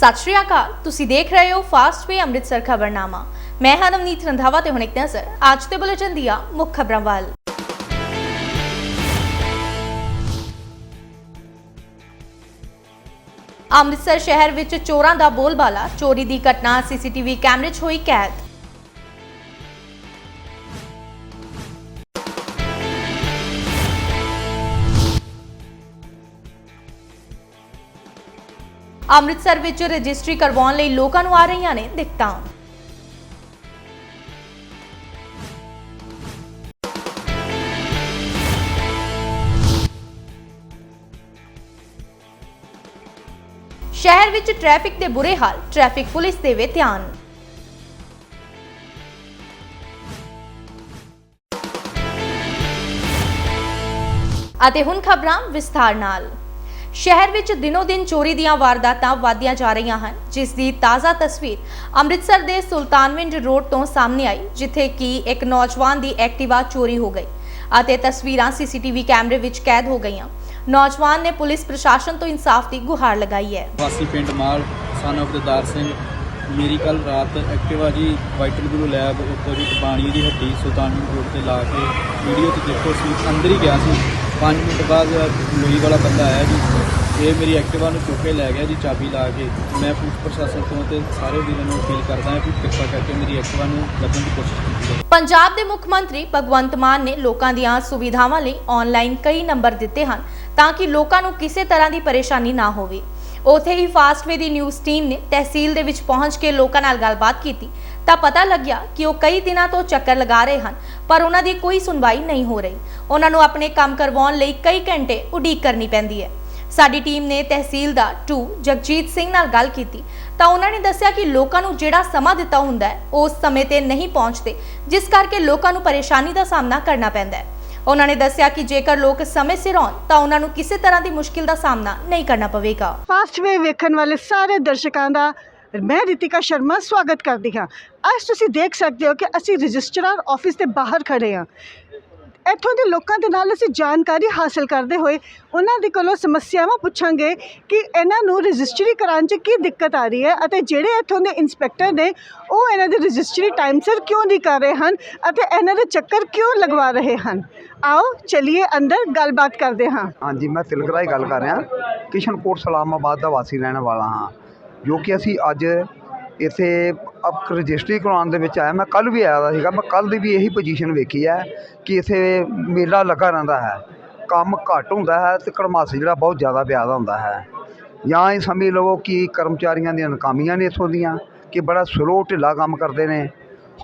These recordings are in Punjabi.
ਸਤਿ ਸ਼੍ਰੀ ਅਕਾਲ। ਤੁਸੀਂ ਦੇਖ ਰਹੇ ਹੋ ਫਾਸਟ ਵੇ ਅੰਮ੍ਰਿਤਸਰ ਖਬਰਨਾਮਾ। ਮੈਂ ਹਾਂ ਨਵਨੀਤ ਰੰਧਾਵਾ ਤੇ ਹੁਣ ਇੱਕ ਨਜ਼ਰ। ਅੱਜ ਦੇ ਬੁਲੇਟਿਨ ਦੀਆਂ ਮੁੱਖ ਖਬਰਾਂ ਵੱਲ। ਅੰਮ੍ਰਿਤਸਰ ਸ਼ਹਿਰ ਵਿੱਚ ਚੋਰਾਂ ਦਾ ਬੋਲਬਾਲਾ। ਚੋਰੀ ਦੀ ਘਟਨਾ, ਸੀਸੀਟੀਵੀ ਕੈਮਰੇ 'ਚ ਹੋਈ ਕੈਦ। ਅੰਮ੍ਰਿਤਸਰ ਵਿੱਚ ਰਜਿਸਟਰੀ ਕਰਵਾਉਣ ਲਈ ਲੋਕਾਂ ਨੂੰ ਆ ਰਹੀਆਂ ਨੇ ਦਿੱਕਤਾਂ। ਸ਼ਹਿਰ ਵਿੱਚ ਟ੍ਰੈਫਿਕ ਦੇ ਬੁਰੇ ਹਾਲ, ਟ੍ਰੈਫਿਕ ਪੁਲਿਸ ਦੇਵੇ ਧਿਆਨ। ਅਤੇ ਹੁਣ ਖਬਰਾਂ ਵਿਸਥਾਰ ਨਾਲ। ਸ਼ਹਿਰ ਵਿੱਚ ਦਿਨੋ-ਦਿਨ ਚੋਰੀ ਦੀਆਂ ਵਾਰਦਾਤਾਂ ਵਧਦੀਆਂ ਜਾ ਰਹੀਆਂ ਹਨ, ਜਿਸ ਦੀ ਤਾਜ਼ਾ ਤਸਵੀਰ ਅੰਮ੍ਰਿਤਸਰ ਦੇ ਸੁਲਤਾਨਵਿੰਡ ਰੋਡ ਤੋਂ ਸਾਹਮਣੇ ਆਈ, ਜਿੱਥੇ ਕਿ ਇੱਕ ਨੌਜਵਾਨ ਦੀ ਐਕਟਿਵਾ ਚੋਰੀ ਹੋ ਗਈ ਅਤੇ ਤਸਵੀਰਾਂ ਸੀਸੀਟੀਵੀ ਕੈਮਰੇ ਵਿੱਚ ਕੈਦ ਹੋ ਗਈਆਂ। ਨੌਜਵਾਨ ਨੇ ਪੁਲਿਸ ਪ੍ਰਸ਼ਾਸਨ ਤੋਂ ਇਨਸਾਫ ਦੀ ਗੁਹਾਰ ਲਗਾਈ ਹੈ। ਵਾਸੀ ਪਿੰਡ ਮਾਲ ਸਨ of ਦਦਾਰ ਸਿੰਘ ਮੇਰੀ ਕੱਲ ਰਾਤ ਐਕਟਿਵਾ ਜੀ ਵਾਈਟਲ ਬਲੂ ਲੈਬ ਆਪੋਜ਼ਿਟ ਬਾਣੀ ਦੀ ਹੱਟੀ ਸੁਲਤਾਨਪੁਰ ਰੋਡ ਤੇ ਲਾ ਕੇ ਵੀਡੀਓ ਤੇ ਦੇਖੋ ਸੀ, ਅੰਦਰ ਹੀ ਗਿਆ ਸੀ। 5 ਮਿੰਟ ਬਾਅਦ ਲੋਈ ਵਾਲਾ ਬੰਦਾ ਆਇਆ ਜੀ। ਇਹ ਮੇਰੀ ਐਕਟਿਵਾ ਨੂੰ ਚੁੱਕ ਕੇ ਲੈ ਗਿਆ ਜੀ, ਚਾਬੀ ਲਾ ਕੇ। ਮੈਂ ਪੁਲਿਸ ਪ੍ਰਸ਼ਾਸਨ ਤੋਂ ਤੇ ਸਾਰੇ ਵੀਰਾਂ ਨੂੰ ਅਪੀਲ ਕਰਦਾ ਹਾਂ ਕਿ ਕਿਰਪਾ ਕਰਕੇ ਮੇਰੀ ਐਕਟਿਵਾ ਨੂੰ ਲੱਭਣ ਦੀ ਕੋਸ਼ਿਸ਼ ਕੀਤੀ ਜਾਵੇ। ਪੰਜਾਬ ਦੇ ਮੁੱਖ ਮੰਤਰੀ ਭਗਵੰਤ ਮਾਨ ਨੇ ਲੋਕਾਂ ਦੀਆਂ ਸੁਵਿਧਾਵਾਂ ਲਈ ਆਨਲਾਈਨ ਕਈ ਨੰਬਰ ਦਿੱਤੇ ਹਨ ਤਾਂ ਕਿ ਲੋਕਾਂ ਨੂੰ ਕਿਸੇ ਤਰ੍ਹਾਂ ਦੀ ਪਰੇਸ਼ਾਨੀ ਨਾ ਹੋਵੇ। ਉਥੇ ਹੀ ਫਾਸਟਵੇ ਦੀ ਨਿਊਜ਼ ਟੀਮ ਨੇ ਤਹਿਸੀਲ ਦੇ ਵਿੱਚ ਪਹੁੰਚ ਕੇ ਲੋਕਾਂ ਨਾਲ ਗੱਲਬਾਤ ਕੀਤੀ। ਤਾਂ ਪਤਾ ਲੱਗਿਆ ਕਿ ਉਹ ਕਈ ਦਿਨਾਂ ਤੋਂ ਚੱਕਰ ਲਗਾ ਰਹੇ ਹਨ, ਪਰ ਉਹਨਾਂ ਦੀ ਕੋਈ ਸੁਣਵਾਈ ਨਹੀਂ ਹੋ ਰਹੀ। ਉਹਨਾਂ ਨੂੰ ਆਪਣੇ ਕੰਮ ਕਰਵਾਉਣ ਲਈ ਕਈ ਘੰਟੇ ਉਡੀਕ ਕਰਨੀ ਪੈਂਦੀ ਹੈ। ਸਾਡੀ ਟੀਮ ਨੇ ਤਹਿਸੀਲਦਾਰ 2 ਜਗਜੀਤ ਸਿੰਘ ਨਾਲ ਗੱਲ ਕੀਤੀ। ਤਾਂ ਉਹਨਾਂ ਨੇ ਦੱਸਿਆ ਕਿ ਲੋਕਾਂ ਨੂੰ ਜਿਹੜਾ ਸਮਾਂ ਦਿੱਤਾ ਹੁੰਦਾ ਹੈ ਉਸ ਸਮੇਂ ਤੇ ਨਹੀਂ ਪਹੁੰਚਦੇ, ਜਿਸ ਕਰਕੇ ਲੋਕਾਂ ਨੂੰ ਪਰੇਸ਼ਾਨੀ ਦਾ ਸਾਹਮਣਾ ਕਰਨਾ ਪੈਂਦਾ ਹੈ। ਉਹਨਾਂ ਨੇ ਦੱਸਿਆ ਕਿ ਜੇਕਰ ਲੋਕ ਸਮੇਂ ਸਿਰ ਆਉਣ, ਤਾਂ ਉਹਨਾਂ ਨੂੰ ਕਿਸੇ ਤਰ੍ਹਾਂ ਦੀ ਮੁਸ਼ਕਿਲ ਦਾ ਸਾਹਮਣਾ ਨਹੀਂ ਕਰਨਾ ਪਵੇਗਾ। ਫਾਸਟ ਵੇ ਵੇਖਣ ਵਾਲੇ ਸਾਰੇ ਦਰਸ਼ਕਾਂ ਦਾ ਮੈਂ ਰਿਤਿਕਾ ਸ਼ਰਮਾ ਸਵਾਗਤ ਕਰਦੀ ਹਾਂ। ਅੱਜ ਤੁਸੀਂ ਦੇਖ ਸਕਦੇ ਹੋ ਕਿ ਅਸੀਂ ਰਜਿਸਟਰਾਰ ਆਫਿਸ ਦੇ ਬਾਹਰ ਖੜੇ ਹਾਂ। ਇੱਥੋਂ ਦੇ ਲੋਕਾਂ ਦੇ ਨਾਲ ਅਸੀਂ ਜਾਣਕਾਰੀ ਹਾਸਲ ਕਰਦੇ ਹੋਏ ਉਹਨਾਂ ਦੇ ਕੋਲੋਂ ਸਮੱਸਿਆਵਾਂ ਪੁੱਛਾਂਗੇ ਕਿ ਇਹਨਾਂ ਨੂੰ ਰਜਿਸਟਰੀ ਕਰਾਉਣ 'ਚ ਕੀ ਦਿੱਕਤ ਆ ਰਹੀ ਹੈ ਅਤੇ ਜਿਹੜੇ ਇੱਥੋਂ ਦੇ ਇੰਸਪੈਕਟਰ ਨੇ ਉਹ ਇਹਨਾਂ ਦੀ ਰਜਿਸਟਰੀ ਟਾਈਮ ਸਿਰ ਕਿਉਂ ਨਹੀਂ ਕਰ ਰਹੇ ਹਨ ਅਤੇ ਇਹਨਾਂ ਦੇ ਚੱਕਰ ਕਿਉਂ ਲਗਵਾ ਰਹੇ ਹਨ? ਆਓ ਚਲਿਏ ਅੰਦਰ, ਗੱਲਬਾਤ ਕਰਦੇ ਹਾਂ। ਹਾਂਜੀ, ਮੈਂ ਤਿਲਕ ਰਾਏ ਗੱਲ ਕਰ ਰਿਹਾ। ਕਿਸ਼ਨਕੋਟ ਸਲਾਮਾਬਾਦ ਦਾ ਵਾਸੀ ਰਹਿਣ ਵਾਲਾ ਹਾਂ, ਜੋ ਕਿ ਅਸੀਂ ਅੱਜ ਇੱਥੇ ਅਪ ਰਜਿਸਟਰੀ ਕਰਵਾਉਣ ਦੇ ਵਿੱਚ ਆਇਆ, ਮੈਂ ਕੱਲ੍ਹ ਵੀ ਆਇਆ ਦਾ ਸੀਗਾ, ਮੈਂ ਕੱਲ੍ਹ ਦੀ ਵੀ ਇਹੀ ਪੋਜੀਸ਼ਨ ਵੇਖੀ ਹੈ ਕਿ ਇੱਥੇ ਮੇਲਾ ਲੱਗਾ ਰਹਿੰਦਾ ਹੈ, ਕੰਮ ਘੱਟ ਹੁੰਦਾ ਹੈ ਅਤੇ ਕੜਮਾਸ ਜਿਹੜਾ ਬਹੁਤ ਜ਼ਿਆਦਾ ਪਿਆਦਾ ਹੁੰਦਾ ਹੈ। ਜਾਂ ਇਹ ਸਮਝ ਲਵੋ ਕਿ ਕਰਮਚਾਰੀਆਂ ਦੀਆਂ ਨਾਕਾਮੀਆਂ ਨੇ ਇੱਥੋਂ ਦੀਆਂ, ਕਿ ਬੜਾ ਸਲੋ ਢਿੱਲਾ ਕੰਮ ਕਰਦੇ ਨੇ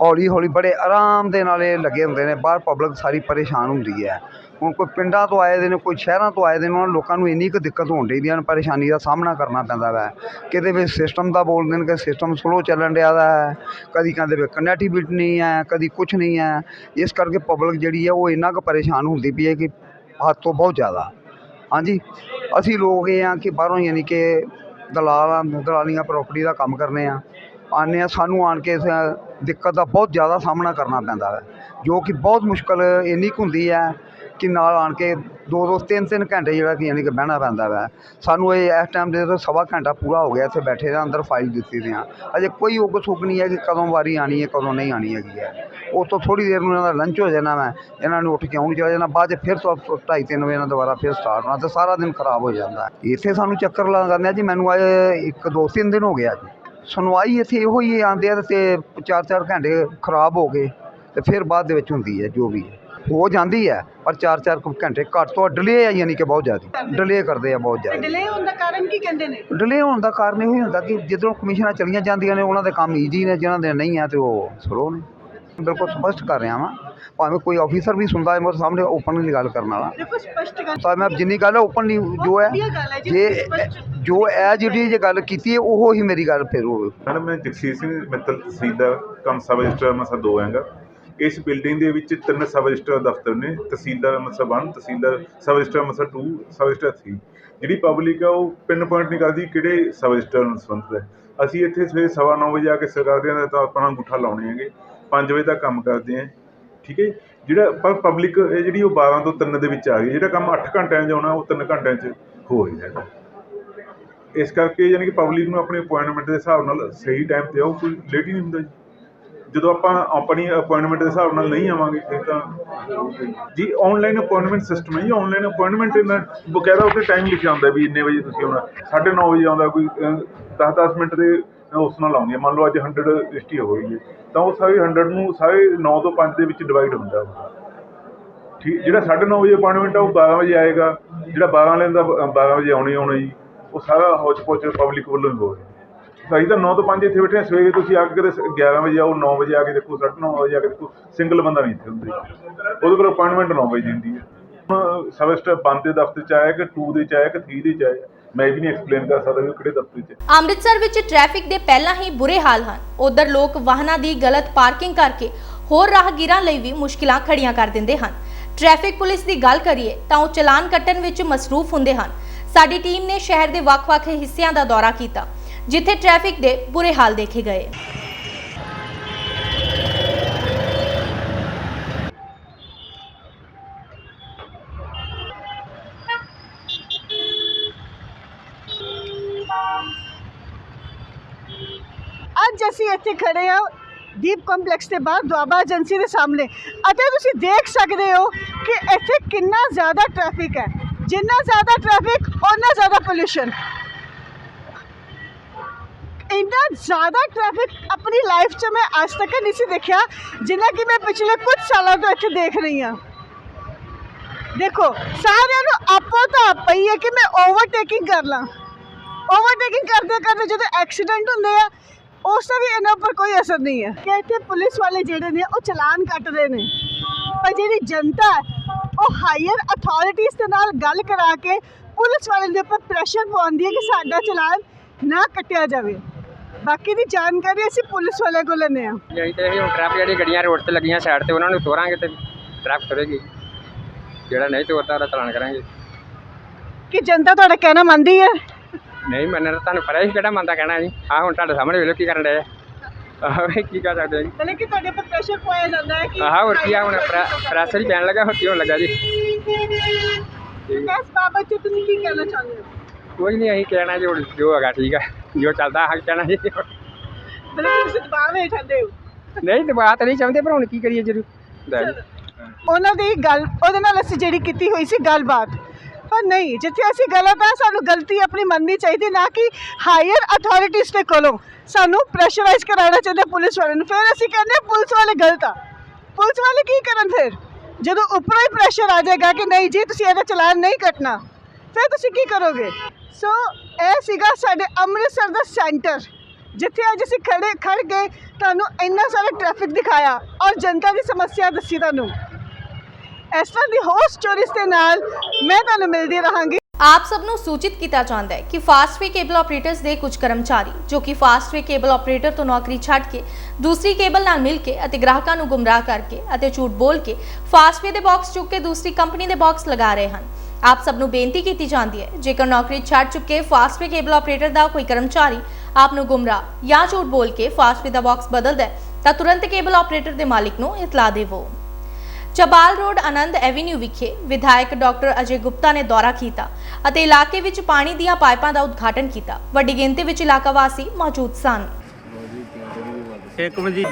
ਹੌਲੀ ਹੌਲੀ ਬੜੇ ਆਰਾਮ ਦੇ ਨਾਲ ਇਹ ਲੱਗੇ ਹੁੰਦੇ ਨੇ, ਬਾਹਰ ਪਬਲਿਕ ਸਾਰੀ ਪਰੇਸ਼ਾਨ ਹੁੰਦੀ ਹੈ। ਹੁਣ ਕੋਈ ਪਿੰਡਾਂ ਤੋਂ ਆਏ ਦੇ ਨੇ, ਕੋਈ ਸ਼ਹਿਰਾਂ ਤੋਂ ਆਏ ਦੇ ਨੇ, ਉਹਨਾਂ ਲੋਕਾਂ ਨੂੰ ਇੰਨੀ ਕੁ ਦਿੱਕਤ ਹੋਣ ਡਈ ਦੀਆਂ ਪਰੇਸ਼ਾਨੀ ਦਾ ਸਾਹਮਣਾ ਕਰਨਾ ਪੈਂਦਾ ਵੈ। ਕਿਤੇ ਵੀ ਸਿਸਟਮ ਦਾ ਬੋਲਦੇ ਨੇ ਕਿ ਸਿਸਟਮ ਸਲੋ ਚੱਲਣ ਡਿਆ ਦਾ ਹੈ ਕਦੀ ਕਹਿੰਦੇ ਵੀ ਕਨੈਕਟੀਵਿਟੀ ਨਹੀਂ ਹੈ, ਕਦੀ ਕੁਝ ਨਹੀਂ ਹੈ। ਇਸ ਕਰਕੇ ਪਬਲਿਕ ਜਿਹੜੀ ਹੈ ਉਹ ਇੰਨਾ ਕੁ ਪਰੇਸ਼ਾਨ ਹੁੰਦੀ ਪਈ ਹੈ ਕਿ ਹੱਦ ਤੋਂ ਬਹੁਤ ਜ਼ਿਆਦਾ। ਹਾਂਜੀ? ਅਸੀਂ ਲੋਕ ਇਹ ਆ ਕਿ ਬਾਹਰੋਂ ਯਾਨੀ ਕਿ ਦਲਾਲਾਂ, ਦਲਾਲੀਆਂ ਪ੍ਰਾਪਰਟੀ ਦਾ ਕੰਮ ਕਰਨੇ ਆ। ਆਉਂਦੇ ਆ ਸਾਨੂੰ ਆਣ ਕੇ ਦਿੱਕਤ ਦਾ ਬਹੁਤ ਜ਼ਿਆਦਾ ਸਾਹਮਣਾ ਕਰਨਾ ਪੈਂਦਾ ਹੈ, ਜੋ ਕਿ ਬਹੁਤ ਮੁਸ਼ਕਲ ਇੰਨੀ ਕੁ ਹੁੰਦੀ ਹੈ ਕਿ ਨਾਲ ਆਣ ਕੇ ਦੋ ਦੋ ਤਿੰਨ ਤਿੰਨ ਘੰਟੇ ਜਿਹੜਾ ਕਿ ਯਾਨੀ ਕਿ ਬਹਿਣਾ ਪੈਂਦਾ ਵੈ ਸਾਨੂੰ ਇਹ ਇਸ ਟਾਈਮ ਦੇ ਤੋਂ ਸਵਾ ਘੰਟਾ ਪੂਰਾ ਹੋ ਗਿਆ, ਇੱਥੇ ਬੈਠੇ ਦਾ ਅੰਦਰ ਫਾਈਲ ਦਿੱਤੀ ਦੇ ਆ ਅਜੇ ਕੋਈ ਉਗ ਸੁੱਕ ਨਹੀਂ ਹੈ ਕਿ ਕਦੋਂ ਵਾਰੀ ਆਣੀ ਹੈ, ਕਦੋਂ ਨਹੀਂ ਆਣੀ ਹੈਗੀ ਹੈ। ਉਸ ਤੋਂ ਥੋੜੀ ਦੇਰ ਨੂੰ ਇਹਨਾਂ ਦਾ ਲੰਚ ਹੋ ਜਾਣਾ ਵਾ, ਇਹਨਾਂ ਨੂੰ ਉੱਠ ਕੇ ਆਉਣ ਚਲਾ ਜਾਣਾ, ਬਾਅਦ 'ਚ ਫਿਰ ਤੋਂ ਢਾਈ ਤਿੰਨ ਵਜੇ ਇਹਨਾਂ ਦੁਬਾਰਾ ਫਿਰ ਸਟਾਰਟ ਹੋਣਾ ਤੇ ਸਾਰਾ ਦਿਨ ਖਰਾਬ ਹੋ ਜਾਂਦਾ ਇੱਥੇ ਸਾਨੂੰ ਚੱਕਰ ਲਗਾਉਂਦੇ ਆ ਜੀ, ਮੈਨੂੰ ਅੱਜ ਇੱਕ ਦੋ ਤਿੰਨ ਦਿਨ ਹੋ ਗਿਆ ਜੀ। ਸੁਣਵਾਈ ਇੱਥੇ ਇਹੋ ਹੀ ਆਉਂਦੇ ਆ ਤੇ ਚਾਰ ਚਾਰ ਘੰਟੇ ਖਰਾਬ ਹੋ ਗਏ ਤੇ ਫਿਰ ਬਾਅਦ ਦੇ ਵਿੱਚ ਹੁੰਦੀ ਹੈ ਜੋ ਵੀ ਹੈ। ਜਾਂਦੀ ਹੈ ਪਰ ਚਾਰ ਚਾਰ ਘੰਟੇ ਘੱਟ ਤੋਂ ਡਿਲੇ ਆ ਯਾਨੀ ਕਿ ਬਹੁਤ ਜ਼ਿਆਦਾ। ਡਿਲੇ ਕਰਦੇ ਆ ਬਹੁਤ ਜ਼ਿਆਦਾ। ਡਿਲੇ ਹੋਣ ਦਾ ਕਾਰਨ ਕੀ ਕਹਿੰਦੇ ਨੇ? ਡਿਲੇ ਹੋਣ ਦਾ ਕਾਰਨ ਇਹ ਹੀ ਹੁੰਦਾ ਕਿ ਜਦੋਂ ਕਮਿਸ਼ਨਾਂ ਚਲੀਆਂ ਜਾਂਦੀਆਂ ਨੇ ਉਹਨਾਂ ਦੇ ਕੰਮ ਈਜੀ ਨੇ ਜਿਹਨਾਂ ਦੇ ਨਹੀਂ ਹੈ ਤੇ ਉਹ ਸਲੋ ਨੇ। ਬਿਲਕੁਲ ਸਪਸ਼ਟ ਕਰ ਰਿਹਾ ਵਾਂ। ਭਾਵੇਂ ਕੋਈ ਆਫੀਸਰ ਵੀ ਸੁਣਦਾ ਹੈ ਮੇਰੇ ਸਾਹਮਣੇ ਓਪਨਲੀ ਗੱਲ ਕਰਨ ਵਾਲਾ। ਦੇਖੋ ਸਪਸ਼ਟ ਗੱਲ ਤਾਂ ਮੈਂ ਜਿੰਨੀ ਗੱਲ ਹੈ ਓਪਨਲੀ ਜੋ ਹੈ ਜੀ, ਜੇ ਇਹ ਜਿਹੜੀ ਜੇ ਗੱਲ ਕੀਤੀ ਹੈ ਉਹ ਹੀ ਮੇਰੀ ਗੱਲ ਫਿਰ ਹੋਵੇ। ਮੈਡਮ ਮੈਂ Jagsir Singh Mittal tehsildar cum sub registrar ਮਸਾ 2 ਹੈਗਾ। ਇਸ ਬਿਲਡਿੰਗ ਦੇ ਵਿੱਚ ਤਿੰਨ ਸਬ ਰਜਿਸਟਰ ਦਫ਼ਤਰ ਨੇ ਤਹਿਸੀਲਦਾਰ ਮਸਾ 1 ਤਹਿਸੀਲਦਾਰ ਸਬ ਰਜਿਸਟਰ ਮਸਾ 2 ਸਬ ਰਜਿਸਟਰ 3 ਜਿਹੜੀ ਪਬਲਿਕ ਆ ਉਹ ਪਿੰਨ ਪੁਆਇੰਟ ਨਹੀਂ ਕਰਦੀ ਕਿਹੜੇ ਸਬ ਰਜਿਸਟਰ ਨਾਲ ਸੰਬੰਧਿਤ ਹੈ। ਅਸੀਂ ਇੱਥੇ ਸਵੇਰੇ ਸਵਾ ਨੌ ਵਜੇ ਆ ਕੇ ਸਰਕਾਰ ਦੇ ਤਾਂ ਆਪਣਾ ਅੰਗੂਠਾ ਲਾਉਣੇ ਹੈਗੇ। ਪੰਜ ਵਜੇ ਤੱਕ ਕੰਮ ਕਰਦੇ ਆ, ਠੀਕ ਹੈ ਜੀ? ਜਿਹੜਾ ਪਰ ਪਬਲਿਕ ਜਿਹੜੀ ਉਹ 12 ਤੋਂ ਤਿੰਨ ਦੇ ਵਿੱਚ ਆ ਗਈ, ਜਿਹੜਾ ਕੰਮ ਅੱਠ ਘੰਟਿਆਂ 'ਚ ਆਉਣਾ, ਉਹ ਤਿੰਨ ਘੰਟਿਆਂ 'ਚ ਹੋ ਰਿਹਾ ਹੈਗਾ ਇਸ ਕਰਕੇ ਯਾਨੀ ਕਿ ਪਬਲਿਕ ਨੂੰ ਆਪਣੀ ਅਪਾਇੰਟਮੈਂਟ ਦੇ ਹਿਸਾਬ ਨਾਲ ਸਹੀ ਟਾਈਮ ਤੇ ਆਓ, ਕੋਈ ਲੇਟ ਹੀ ਨਹੀਂ ਹੁੰਦਾ ਜੀ ਜਦੋਂ ਆਪਾਂ ਆਪਣੀ ਅਪਾਇੰਟਮੈਂਟ ਦੇ ਹਿਸਾਬ ਨਾਲ ਨਹੀਂ ਆਵਾਂਗੇ ਫਿਰ ਤਾਂ ਜੀ ਆਨਲਾਈਨ ਅਪਾਇੰਟਮੈਂਟ ਸਿਸਟਮ ਹੈ ਜੀ ਆਨਲਾਈਨ ਅਪਾਇੰਟਮੈਂਟ ਇਹਨਾਂ ਬਕਾਇਦਾ ਉੱਤੇ ਟਾਈਮ ਲਿਖਿਆ ਹੁੰਦਾ ਵੀ ਇੰਨੇ ਵਜੇ ਤੁਸੀਂ ਆਉਣਾ 9:30 ਵਜੇ ਆਉਂਦਾ ਕੋਈ 10-10 ਮਿੰਟ ਦੇ ਉਸ ਨਾਲ ਆਉਂਦੀ ਹੈ। ਮੰਨ ਲਓ ਅੱਜ 100 ਰਜਿਸਟਰੀ ਗਈ ਹੈ, ਤਾਂ ਉਹ ਸਾਰੇ 100 ਨੂੰ ਸਾਰੇ 9 ਤੋਂ 5 ਦੇ ਵਿੱਚ ਡਿਵਾਈਡ ਹੁੰਦਾ ਉਹ ਠੀਕ, ਜਿਹੜਾ 9:30 ਵਜੇ ਅਪਾਇੰਟਮੈਂਟ ਆ, ਉਹ 12 ਵਜੇ ਆਏਗਾ। ਜਿਹੜਾ 12 ਲੈਂਦਾ 12 ਵਜੇ ਆਉਣੀ ਆਉਣਾ ਜੀ, ਉਹ ਸਾਰਾ ਹੌਚ ਪੌਚ ਪਬਲਿਕ ਵੱਲੋਂ ਹੀ ਹੋ ਰਿਹਾ। ਤਾਂ ਅਸੀਂ ਤਾਂ 9 ਤੋਂ 5 ਇੱਥੇ ਬੈਠੇ ਹਾਂ, ਸਵੇਰੇ ਤੁਸੀਂ ਆ ਕੇ ਕਿਤੇ 11 ਵਜੇ ਆਓ 9 ਵਜੇ ਆ ਕੇ ਦੇਖੋ 9:30 ਵਜੇ ਆ ਕੇ ਦੇਖੋ ਸਿੰਗਲ ਬੰਦਾ ਨਹੀਂ ਇੱਥੇ ਹੁੰਦਾ ਉਹਦੇ ਕੋਲ ਅਪਾਇੰਟਮੈਂਟ 9 ਵਜੇ ਦਿੰਦੀ ਹੈ। ਹੁਣ ਸਬਸਟਰ ਬੰਦ ਦੇ ਦਫ਼ਤਰ ਚ ਆਇਆ ਕਿ 2 ਦੇ ਚ ਆਇਆ ਕਿ 3 ਦੇ ਚ ਆਇਆ? ਮੈਂ ਵੀ ਨਹੀਂ ਐਕਸਪਲੇਨ ਕਰ ਸਕਦਾ ਵੀ ਉਹ ਕਿਹੜੇ ਦਫ਼ਤਰ ਚ ਹੈ। ਅੰਮ੍ਰਿਤਸਰ ਵਿੱਚ ਟ੍ਰੈਫਿਕ ਦੇ ਪਹਿਲਾਂ ਹੀ ਬੁਰੇ ਹਾਲ ਹਨ। ਉਧਰ ਲੋਕ ਵਾਹਨਾਂ ਦੀ ਗਲਤ ਪਾਰਕਿੰਗ ਕਰਕੇ ਹੋਰ ਰਾਹਗੀਰਾਂ ਲਈ ਵੀ ਮੁਸ਼ਕਿਲਾਂ ਖੜੀਆਂ ਕਰ ਦਿੰਦੇ ਹਨ। ਟ੍ਰੈਫਿਕ ਪੁਲਿਸ ਦੀ ਗੱਲ ਕਰੀਏ ਤਾਂ ਉਹ ਚਲਾਨ ਕੱਟਣ ਵਿੱਚ ਮਸਰੂਫ ਹੁੰਦੇ ਹਨ। ਸਾਡੀ ਟੀਮ ਨੇ ਸ਼ਹਿਰ ਦੇ ਵੱਖ-ਵੱਖ ਹਿੱਸਿਆਂ ਦਾ ਦੌਰਾ ਕੀਤਾ, ਜਿੱਥੇ ਟ੍ਰੈਫਿਕ ਦੇ ਬੁਰੇ ਹਾਲ ਦੇਖੇ ਗਏ। ਅੱਜ ਅਸੀਂ ਇੱਥੇ ਖੜੇ ਹਾਂ ਦੀਪ ਕੰਪਲੈਕਸ ਦੇ ਬਾਹਰ, ਦੁਆਬਾ ਏਜੰਸੀ ਦੇ ਸਾਹਮਣੇ। ਅਤੇ ਤੁਸੀਂ ਦੇਖ ਸਕਦੇ ਹੋ ਕਿ ਇੱਥੇ ਕਿੰਨਾ ਜ਼ਿਆਦਾ ਟ੍ਰੈਫਿਕ ਹੈ। ਜਿੰਨਾ ਜ਼ਿਆਦਾ ਟ੍ਰੈਫਿਕ ਓਨਾ ਜ਼ਿਆਦਾ ਪੋਲੂਸ਼ਨ ਇੰਨਾ ਜ਼ਿਆਦਾ ਟ੍ਰੈਫਿਕ ਆਪਣੀ ਲਾਈਫ 'ਚ ਮੈਂ ਅੱਜ ਤੱਕ ਨਹੀਂ ਸੀ ਦੇਖਿਆ, ਜਿੰਨਾ ਕਿ ਮੈਂ ਪਿਛਲੇ ਕੁਝ ਸਾਲਾਂ ਤੋਂ ਇੱਥੇ ਦੇਖ ਰਹੀ ਹਾਂ। ਦੇਖੋ, ਸਾਰਿਆਂ ਨੂੰ ਆਪੋ ਤਾਂ ਹੀ ਹੈ ਕਿ ਮੈਂ ਓਵਰਟੇਕਿੰਗ ਕਰ ਲਾਂ। ਓਵਰਟੇਕਿੰਗ ਕਰਦੇ ਕਰਦੇ ਜਦੋਂ ਐਕਸੀਡੈਂਟ ਹੁੰਦੇ ਆ ਉਸ ਦਾ ਵੀ ਇਹਨਾਂ ਉੱਪਰ ਕੋਈ ਅਸਰ ਨਹੀਂ ਹੈ। ਕਿ ਇੱਥੇ ਪੁਲਿਸ ਵਾਲੇ ਜਿਹੜੇ ਨੇ ਉਹ ਚਲਾਨ ਕੱਟ ਰਹੇ ਨੇ। ਪਰ ਜਿਹੜੀ ਜਨਤਾ ਹੈ ਉਹ ਹਾਇਰ ਅਥਾਰਟੀਜ਼ ਦੇ ਨਾਲ ਗੱਲ ਕਰਾ ਕੇ ਪੁਲਿਸ ਵਾਲਿਆਂ ਦੇ ਉੱਪਰ ਪ੍ਰੈਸ਼ਰ ਪਾਉਂਦੀ ਹੈ ਕਿ ਸਾਡਾ ਚਲਾਨ ਨਾ ਕੱਟਿਆ ਜਾਵੇ। ਬਾਕੀ ਦੀ ਜਾਣਕਾਰੀ ਅਸੀਂ ਪੁਲਿਸ ਵਾਲੇ ਕੋਲ ਲੈਂਦੇ ਹਾਂ। ਅਸੀਂ ਤੇ ਹੁਣ ਟ੍ਰੈਫਿਕ ਜਿਹੜੀ ਗੱਡੀਆਂ ਰੋਡ ਤੇ ਲੱਗੀਆਂ ਸਾਈਡ ਤੇ ਉਹਨਾਂ ਨੂੰ ਤੋਰਾਂਗੇ ਤੇ ਟ੍ਰੈਫਿਕ ਤੁਰੇਗੀ। ਜਿਹੜਾ ਨਹੀਂ ਤੋਰਦਾ ਉਹਦਾ ਚਲਾਨ ਕਰਾਂਗੇ। ਕਿ ਜਨਤਾ ਤੁਹਾਡਾ ਕਹਿਣਾ ਮੰਨਦੀ ਹੈ? ਨਹੀਂ ਮੰਨਣਾ ਤੁਹਾਨੂੰ ਪਤਾ ਹੀ ਕਿਹੜਾ ਮੰਨਦਾ ਕਹਿਣਾ ਜੀ। ਆਹ ਹੁਣ ਤੁਹਾਡੇ ਸਾਹਮਣੇ ਵੇਖੋ ਕੀ ਕਰਨ ਡਏ ਆ। ਆਹ ਕੀ ਕਰ ਸਕਦੇ ਆ ਜੀ। ਮਤਲਬ ਕਿ ਤੁਹਾਡੇ ਉੱਪਰ ਪ੍ਰੈਸ਼ਰ ਪਾਇਆ ਜਾਂਦਾ ਹੈ ਕਿ ਆਹ ਹੋਰ ਕੀ ਆ ਹੁਣ ਪ੍ਰੈਸ਼ਰ ਹੀ ਪੈਣ ਲੱਗਾ ਹੋਰ ਕੀ ਹੋਣ ਲੱਗਾ ਜੀ। ਇਸ ਬਾਬਤ 'ਚ ਤੁਸੀਂ ਕੀ ਕਹਿਣਾ ਚਾਹੁੰਦੇ ਹੋ? ਕੋਈ ਨਹੀਂ ਅਸੀਂ ਕਹਿਣਾ ਜੋ ਜੋ ਹੈਗਾ ਠੀਕ ਆ। ਜੋ ਚੱਲਦਾ ਆਹ ਕਹਿਣਾ ਜੀ। ਮਤਲਬ ਕਿ ਤੁਸੀਂ ਦਬਾਅ ਵਿੱਚ ਆਉਂਦੇ ਹੋ। ਨਹੀਂ ਦਬਾਅ ਤਾਂ ਨਹੀਂ ਚਾਹੁੰਦੇ ਪਰ ਹੁਣ ਕੀ ਕਰੀਏ ਜਰੂਰ ਉਹਨਾਂ ਦੀ ਗੱਲ ਉਹਦੇ ਨਾਲ ਅਸੀਂ ਜਿਹੜੀ ਕੀਤੀ ਹੋਈ ਸੀ ਗੱਲਬਾਤ ਪਰ ਨਹੀਂ, ਜਿੱਥੇ ਅਸੀਂ ਗਲਤ ਆ ਸਾਨੂੰ ਗਲਤੀ ਆਪਣੀ ਮੰਨਣੀ ਚਾਹੀਦੀ, ਨਾ ਕਿ ਹਾਇਰ ਅਥਾਰਟੀਜ਼ ਦੇ ਕੋਲੋਂ ਸਾਨੂੰ ਪ੍ਰੈਸ਼ਰਾਈਜ਼ ਕਰਾਉਣਾ ਚਾਹੀਦਾ ਪੁਲਿਸ ਵਾਲਿਆਂ ਨੂੰ। ਫਿਰ ਅਸੀਂ ਕਹਿੰਦੇ ਪੁਲਿਸ ਵਾਲੇ ਗਲਤ ਆ। ਪੁਲਿਸ ਵਾਲੇ ਕੀ ਕਰਨ ਫਿਰ? ਜਦੋਂ ਉੱਪਰੋਂ ਹੀ ਪ੍ਰੈਸ਼ਰ ਆ ਜਾਏਗਾ ਕਿ ਨਹੀਂ ਜੀ, ਤੁਸੀਂ ਇਹਦਾ ਚਲਾਨ ਨਹੀਂ ਕੱਟਣਾ, ਫਿਰ ਤੁਸੀਂ ਕੀ ਕਰੋਗੇ? ਸੋ ਇਹ ਸੀਗਾ ਸਾਡੇ ਅੰਮ੍ਰਿਤਸਰ ਦਾ ਸੈਂਟਰ ਜਿੱਥੇ ਅੱਜ ਅਸੀਂ ਖੜੇ, ਖੜ ਗਏ, ਤੁਹਾਨੂੰ ਇੰਨਾ ਸਾਰਾ ਟ੍ਰੈਫਿਕ ਦਿਖਾਇਆ ਔਰ ਜਨਤਾ ਦੀ ਸਮੱਸਿਆ ਦੱਸੀ ਤੁਹਾਨੂੰ। ਇਸ ਤਰ੍ਹਾਂ ਦੀ ਹੋਰ ਸਟੋਰੀਜ਼ ਦੇ ਨਾਲ ਮੈਂ ਤੁਹਾਨੂੰ ਮਿਲਦੀ ਰਹਾਂਗੀ। ਆਪ ਸਭ ਨੂੰ ਸੂਚਿਤ ਕੀਤਾ ਜਾਂਦਾ ਹੈ ਕਿ ਫਾਸਟਵੇ ਕੇਬਲ ਆਪਰੇਟਰਸ ਦੇ ਕੁਝ ਕਰਮਚਾਰੀ, ਜੋ ਕਿ ਫਾਸਟਵੇ ਕੇਬਲ ਆਪਰੇਟਰ ਤੋਂ ਨੌਕਰੀ ਛੱਡ ਕੇ ਦੂਸਰੀ ਕੇਬਲ ਨਾਲ ਮਿਲ ਕੇ ਅਤੇ ਗ੍ਰਾਹਕਾਂ ਨੂੰ ਗੁੰਮਰਾਹ ਕਰਕੇ ਅਤੇ ਝੂਠ ਬੋਲ ਕੇ ਫਾਸਟਵੇ ਦੇ ਬਾਕਸ ਚੁੱਕ ਕੇ ਦੂਸਰੀ ਕੰਪਨੀ ਦੇ ਬਾਕਸ ਲਗਾ ਰਹੇ ਹਨ। ਆਪ ਸਭ ਨੂੰ ਬੇਨਤੀ ਕੀਤੀ ਜਾਂਦੀ ਹੈ, ਜੇਕਰ ਨੌਕਰੀ ਛੱਡ ਚੁੱਕੇ ਫਾਸਟਵੇ ਕੇਬਲ ਆਪਰੇਟਰ ਦਾ ਕੋਈ ਕਰਮਚਾਰੀ ਆਪ ਨੂੰ ਗੁੰਮਰਾਹ ਜਾਂ ਝੂਠ ਬੋਲ ਕੇ ਫਾਸਟਵੇ ਦਾ ਬਾਕਸ ਬਦਲਦਾ ਹੈ, ਤਾਂ ਤੁਰੰਤ ਕੇਬਲ ਆਪਰੇਟਰ ਦੇ ਮਾਲਿਕ ਨੂੰ ਇਤਲਾਹ ਦੇਵੋ। ਚਬਾਲ ਰੋਡ ਆਨੰਦ ਐਵੇਨਿਊ ਵਿਖੇ ਵਿਧਾਇਕ ਡਾਕਟਰ ਅਜੇ ਗੁਪਤਾ ਨੇ ਦੌਰਾ ਕੀਤਾ ਅਤੇ ਇਲਾਕੇ ਵਿੱਚ ਪਾਣੀ ਦੀਆਂ ਪਾਈਪਾਂ ਦਾ ਉਦਘਾਟਨ ਕੀਤਾ। ਵੱਡੀ ਗਿਣਤੀ ਵਿੱਚ ਇਲਾਕਾ ਵਾਸੀ ਮੌਜੂਦ ਸਨ। ਇੱਕ ਮਿੰਟ ਜੀ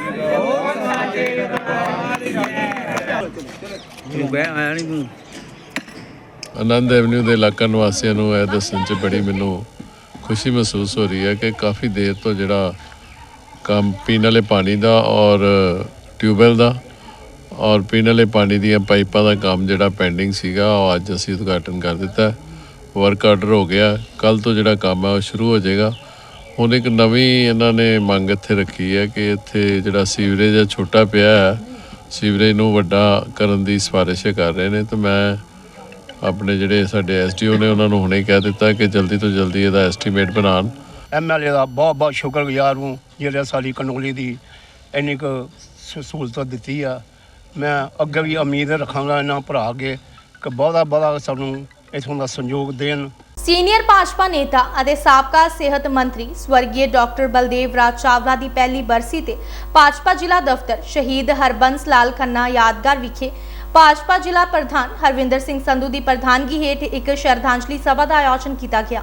ਤੂੰ ਕਹਿ ਆਇਆ ਨਹੀਂ ਤੂੰ? ਆਨੰਦ ਐਵਨਿਊ ਦੇ ਇਲਾਕਾ ਨਿਵਾਸੀਆਂ ਨੂੰ ਇਹ ਦੱਸਣ 'ਚ ਬੜੀ ਮੈਨੂੰ ਖੁਸ਼ੀ ਮਹਿਸੂਸ ਹੋ ਰਹੀ ਹੈ ਕਿ ਕਾਫੀ ਦੇਰ ਤੋਂ ਜਿਹੜਾ ਕੰਮ ਪੀਣ ਵਾਲੇ ਪਾਣੀ ਦਾ ਔਰ ਟਿਊਬਵੈਲ ਦਾ ਔਰ ਪੀਣ ਵਾਲੇ ਪਾਣੀ ਦੀਆਂ ਪਾਈਪਾਂ ਦਾ ਕੰਮ ਜਿਹੜਾ ਪੈਂਡਿੰਗ ਸੀਗਾ, ਉਹ ਅੱਜ ਅਸੀਂ ਉਦਘਾਟਨ ਕਰ ਦਿੱਤਾ। ਵਰਕ ਆਰਡਰ ਹੋ ਗਿਆ। ਕੱਲ ਤੋਂ ਜਿਹੜਾ ਕੰਮ ਹੈ ਉਹ ਸ਼ੁਰੂ ਹੋ ਜਾਏਗਾ। ਹੁਣ ਇੱਕ ਨਵੀਂ ਇਹਨਾਂ ਨੇ ਮੰਗ ਇੱਥੇ ਰੱਖੀ ਹੈ ਕਿ ਇੱਥੇ ਜਿਹੜਾ ਸੀਵਰੇਜ ਹੈ ਛੋਟਾ ਪਿਆ ਹੈ ਸੀਵਰੇਜ ਨੂੰ ਵੱਡਾ ਕਰਨ ਦੀ ਸਿਫਾਰਿਸ਼ ਕਰ ਰਹੇ ਨੇ। ਤੇ ਮੈਂ ਆਪਣੇ ਜਿਹੜੇ ਸਾਡੇ ਐਸਡੀਓ ਨੇ, ਉਹਨਾਂ ਨੂੰ ਹੁਣੇ ਕਹਿ ਦਿੱਤਾ ਕਿ ਜਲਦੀ ਤੋਂ ਜਲਦੀ ਇਹਦਾ ਐਸਟੀਮੇਟ ਬਣਾਉਣ। ਐਮਐਲਏ ਦਾ ਬਹੁਤ ਬਹੁਤ ਸ਼ੁਕਰਗੁਜ਼ਾਰ ਹੂੰ, ਜਿਹੜਾ ਸਾਡੀ ਕਨੋਲੀ ਦੀ ਇੰਨੀ ਕੁ ਸਹੂਲਤ ਦਿੱਤੀ ਆ। ਮੈਂ ਅੱਗੇ ਵੀ ਉਮੀਦ ਰੱਖਾਂਗਾ ਇਹਨਾਂ ਭਰਾ ਅੱਗੇ ਕਿ ਬਹੁਤਾ ਬਹੁਤਾ ਸਾਨੂੰ ਇਥੋਂ ਦਾ ਸੰਯੋਗ ਦੇਣ। ਸੀਨੀਅਰ ਭਾਜਪਾ ਨੇਤਾ ਅਤੇ ਸਾਬਕਾ ਸਿਹਤ ਮੰਤਰੀ ਸਵਰਗੀ ਡਾਕਟਰ ਬਲਦੇਵ ਰਾਜ ਚਾਵਲਾ ਦੀ ਪਹਿਲੀ ਬਰਸੀ ਤੇ ਭਾਜਪਾ ਜ਼ਿਲ੍ਹਾ ਦਫ਼ਤਰ ਸ਼ਹੀਦ ਹਰਬੰਸ ਲਾਲ ਖੰਨਾ ਯਾਦਗਾਰ ਵਿਖੇ ਭਾਜਪਾ ਜ਼ਿਲ੍ਹਾ ਪ੍ਰਧਾਨ ਹਰਵਿੰਦਰ ਸਿੰਘ ਸੰਧੂ ਦੀ ਪ੍ਰਧਾਨਗੀ ਹੇਠ ਇੱਕ ਸ਼ਰਧਾਂਜਲੀ ਸਭਾ ਦਾ ਆਯੋਜਨ ਕੀਤਾ ਗਿਆ।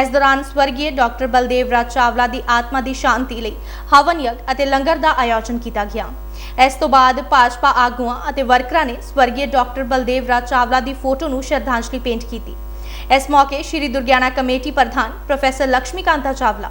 ਇਸ ਦੌਰਾਨ ਸਵਰਗੀ ਡਾਕਟਰ ਬਲਦੇਵ ਰਾਜ ਚਾਵਲਾ ਦੀ ਆਤਮਾ ਦੀ ਸ਼ਾਂਤੀ ਲਈ ਹਵਨ ਯਗ ਅਤੇ ਲੰਗਰ ਦਾ ਆਯੋਜਨ ਕੀਤਾ ਗਿਆ। ਇਸ ਤੋਂ ਬਾਅਦ ਭਾਜਪਾ ਆਗੂਆਂ ਅਤੇ ਵਰਕਰਾਂ ਨੇ ਸਵਰਗੀ ਡਾਕਟਰ ਬਲਦੇਵ ਰਾਜ ਚਾਵਲਾ ਦੀ ਫੋਟੋ ਨੂੰ ਸ਼ਰਧਾਂਜਲੀ ਭੇਂਟ ਕੀਤੀ। ਇਸ ਮੌਕੇ ਸ਼੍ਰੀ ਦੁਰਗਿਆਣਾ ਕਮੇਟੀ ਪ੍ਰਧਾਨ ਪ੍ਰੋਫੈਸਰ ਲక్ష్ਮੀਕਾਂਤਾ ਚਾਵਲਾ,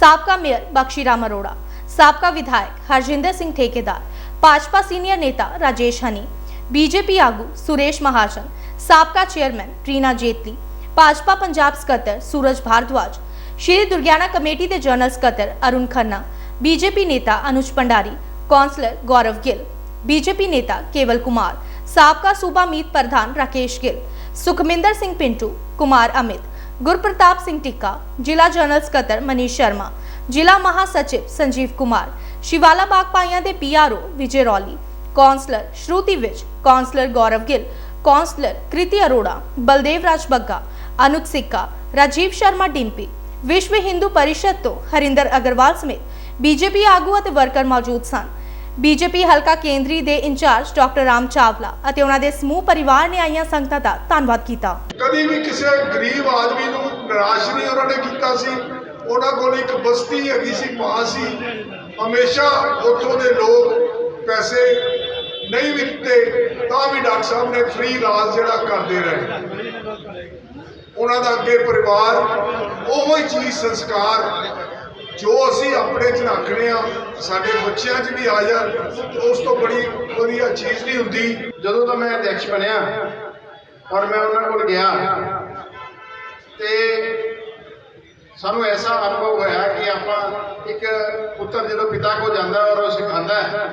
ਸਾਬਕਾ ਮੇਅਰ ਬਖਸ਼ੀ ਰਾਮ ਅਰੋੜਾ, ਸਾਬਕਾ ਵਿਧਾਇਕ ਹਰਜਿੰਦਰ ਸਿੰਘ ਠੇਕੇਦਾਰ, ਭਾਜਪਾ ਸੀਨੀਅਰ ਨੇਤਾ ਰਾਜੇਸ਼ ਹਨੀ, ਬੀਜੇਪੀ ਆਗੂ ਸੁਰੇਸ਼ ਮਹਾਜਨ, ਸਾਬਕਾ ਚੇਅਰਮੈਨ ਰੀਨਾ ਜੇਤਲੀ, ਭਾਜਪਾ ਪੰਜਾਬ ਸਕੱਤਰ ਸੂਰਜ ਭਾਰਦਵਾਜ, ਸ਼੍ਰੀ ਦੁਰਗਿਆਣਾ ਕਮੇਟੀ ਦੇ ਜਨਰਲ ਸਕੱਤਰ ਅਰੁਣ ਖੰਨਾ, ਬੀਜੇਪੀ ਨੇਤਾ ਅਨੁਜ ਪੰਡਾਰੀ ਕੌਂਸਲਰ ਗੌਰਵ ਗਿੱਲ ਬੀਜੇਪੀ ਨੇਤਾ ਕੇਵਲ ਕੁਮਾਰ ਸਾਬਕਾ ਸੂਬਾ ਮੀਤ ਪ੍ਰਧਾਨ ਰਾਕੇਸ਼ ਗਿੱਲ ਸੁਖਮਿੰਦਰ ਸਿੰਘ ਪਿੰਟੂ ਕੁਮਾਰ ਅਮਿਤ ਗੁਰਪ੍ਰਤਾਪ ਸਿੰਘ ਟਿੱਕਾ ਜ਼ਿਲ੍ਹਾ ਜਨਰਲ ਸਕੱਤਰ ਮਨੀਸ਼ ਸ਼ਰਮਾ ਜ਼ਿਲ੍ਹਾ ਮਹਾਸਚਿਵ ਸੰਜੀਵ ਕੁਮਾਰ ਸ਼ਿਵਾਲਾ ਬਾਗ ਪਾਈਆਂ ਦੇ PRO Vijay Rauli councillor Shruti Vij councillor Gaurav Gill councillor Kriti Arora Baldev Raj Bagga Anuj Sikka Rajiv Sharma Dimpy ਵਿਸ਼ਵ ਹਿੰਦੂ ਪਰਿਸ਼ਦ ਤੋਂ ਹਰਿੰਦਰ ਅਗਰਵਾਲ ਸਮੇਤ ਬੀਜੇਪੀ ਆਗੂ ਅਤੇ ਵਰਕਰ ਮੌਜੂਦ ਸਨ ਬੀਜੇਪੀ ਹਲਕਾ ਕੇਂਦਰੀ ਦੇ ਇੰਚਾਰਜ ਡਾਕਟਰ ਰਾਮ ਚਾਵਲਾ ਅਤੇ ਉਹਨਾਂ ਦੇ ਸਮੂਹ ਪਰਿਵਾਰ ਨੇ ਆਈਆਂ ਸੰਗਤਾਂ ਦਾ ਧੰਨਵਾਦ ਕੀਤਾ। ਕਦੀ ਵੀ ਕਿਸੇ ਗਰੀਬ ਆਦਮੀ ਨੂੰ ਨਿਰਾਸ਼ ਨਹੀਂ ਉਹਨਾਂ ਨੇ ਕੀਤਾ ਸੀ। ਉਹਨਾਂ ਕੋਲ ਇੱਕ ਬਸਤੀ ਹੈਗੀ ਸੀ, ਮਾਂ ਸੀ। ਹਮੇਸ਼ਾ ਉੱਥੋਂ ਦੇ ਲੋਕ ਪੈਸੇ ਨਹੀਂ ਵੀ ਦਿੱਤੇ ਤਾਂ ਵੀ ਡਾਕਟਰ ਸਾਹਿਬ ਨੇ ਫ੍ਰੀ ਇਲਾਜ ਜਿਹੜਾ ਕਰਦੇ ਰਹੇ। ਉਹਨਾਂ ਦਾ ਅੱਗੇ ਪਰਿਵਾਰ, ਉਹੋ ਹੀ ਚੀਜ਼ ਸੰਸਕਾਰ ਜੋ ਅਸੀਂ ਆਪਣੇ ਚ ਰੱਖਦੇ ਆ ਸਾਡੇ ਬੱਚਿਆਂ 'ਚ ਵੀ ਆ ਜਾਣ, ਉਸ ਤੋਂ ਬੜੀ ਵਧੀਆ ਚੀਜ਼ ਨਹੀਂ ਹੁੰਦੀ। ਜਦੋਂ ਤਾਂ ਮੈਂ ਅਧਿਕਸ਼ ਬਣਿਆ ਔਰ ਮੈਂ ਉਹਨਾਂ ਕੋਲ ਗਿਆ, ਤੇ ਸਾਨੂੰ ਐਸਾ ਅਨੁਭਵ ਹੋਇਆ ਕਿ ਆਪਾਂ ਇੱਕ ਪੁੱਤਰ ਜਦੋਂ ਪਿਤਾ ਕੋਲ ਜਾਂਦਾ ਔਰ ਉਹ ਸਿਖਾਉਂਦਾ ਹੈ,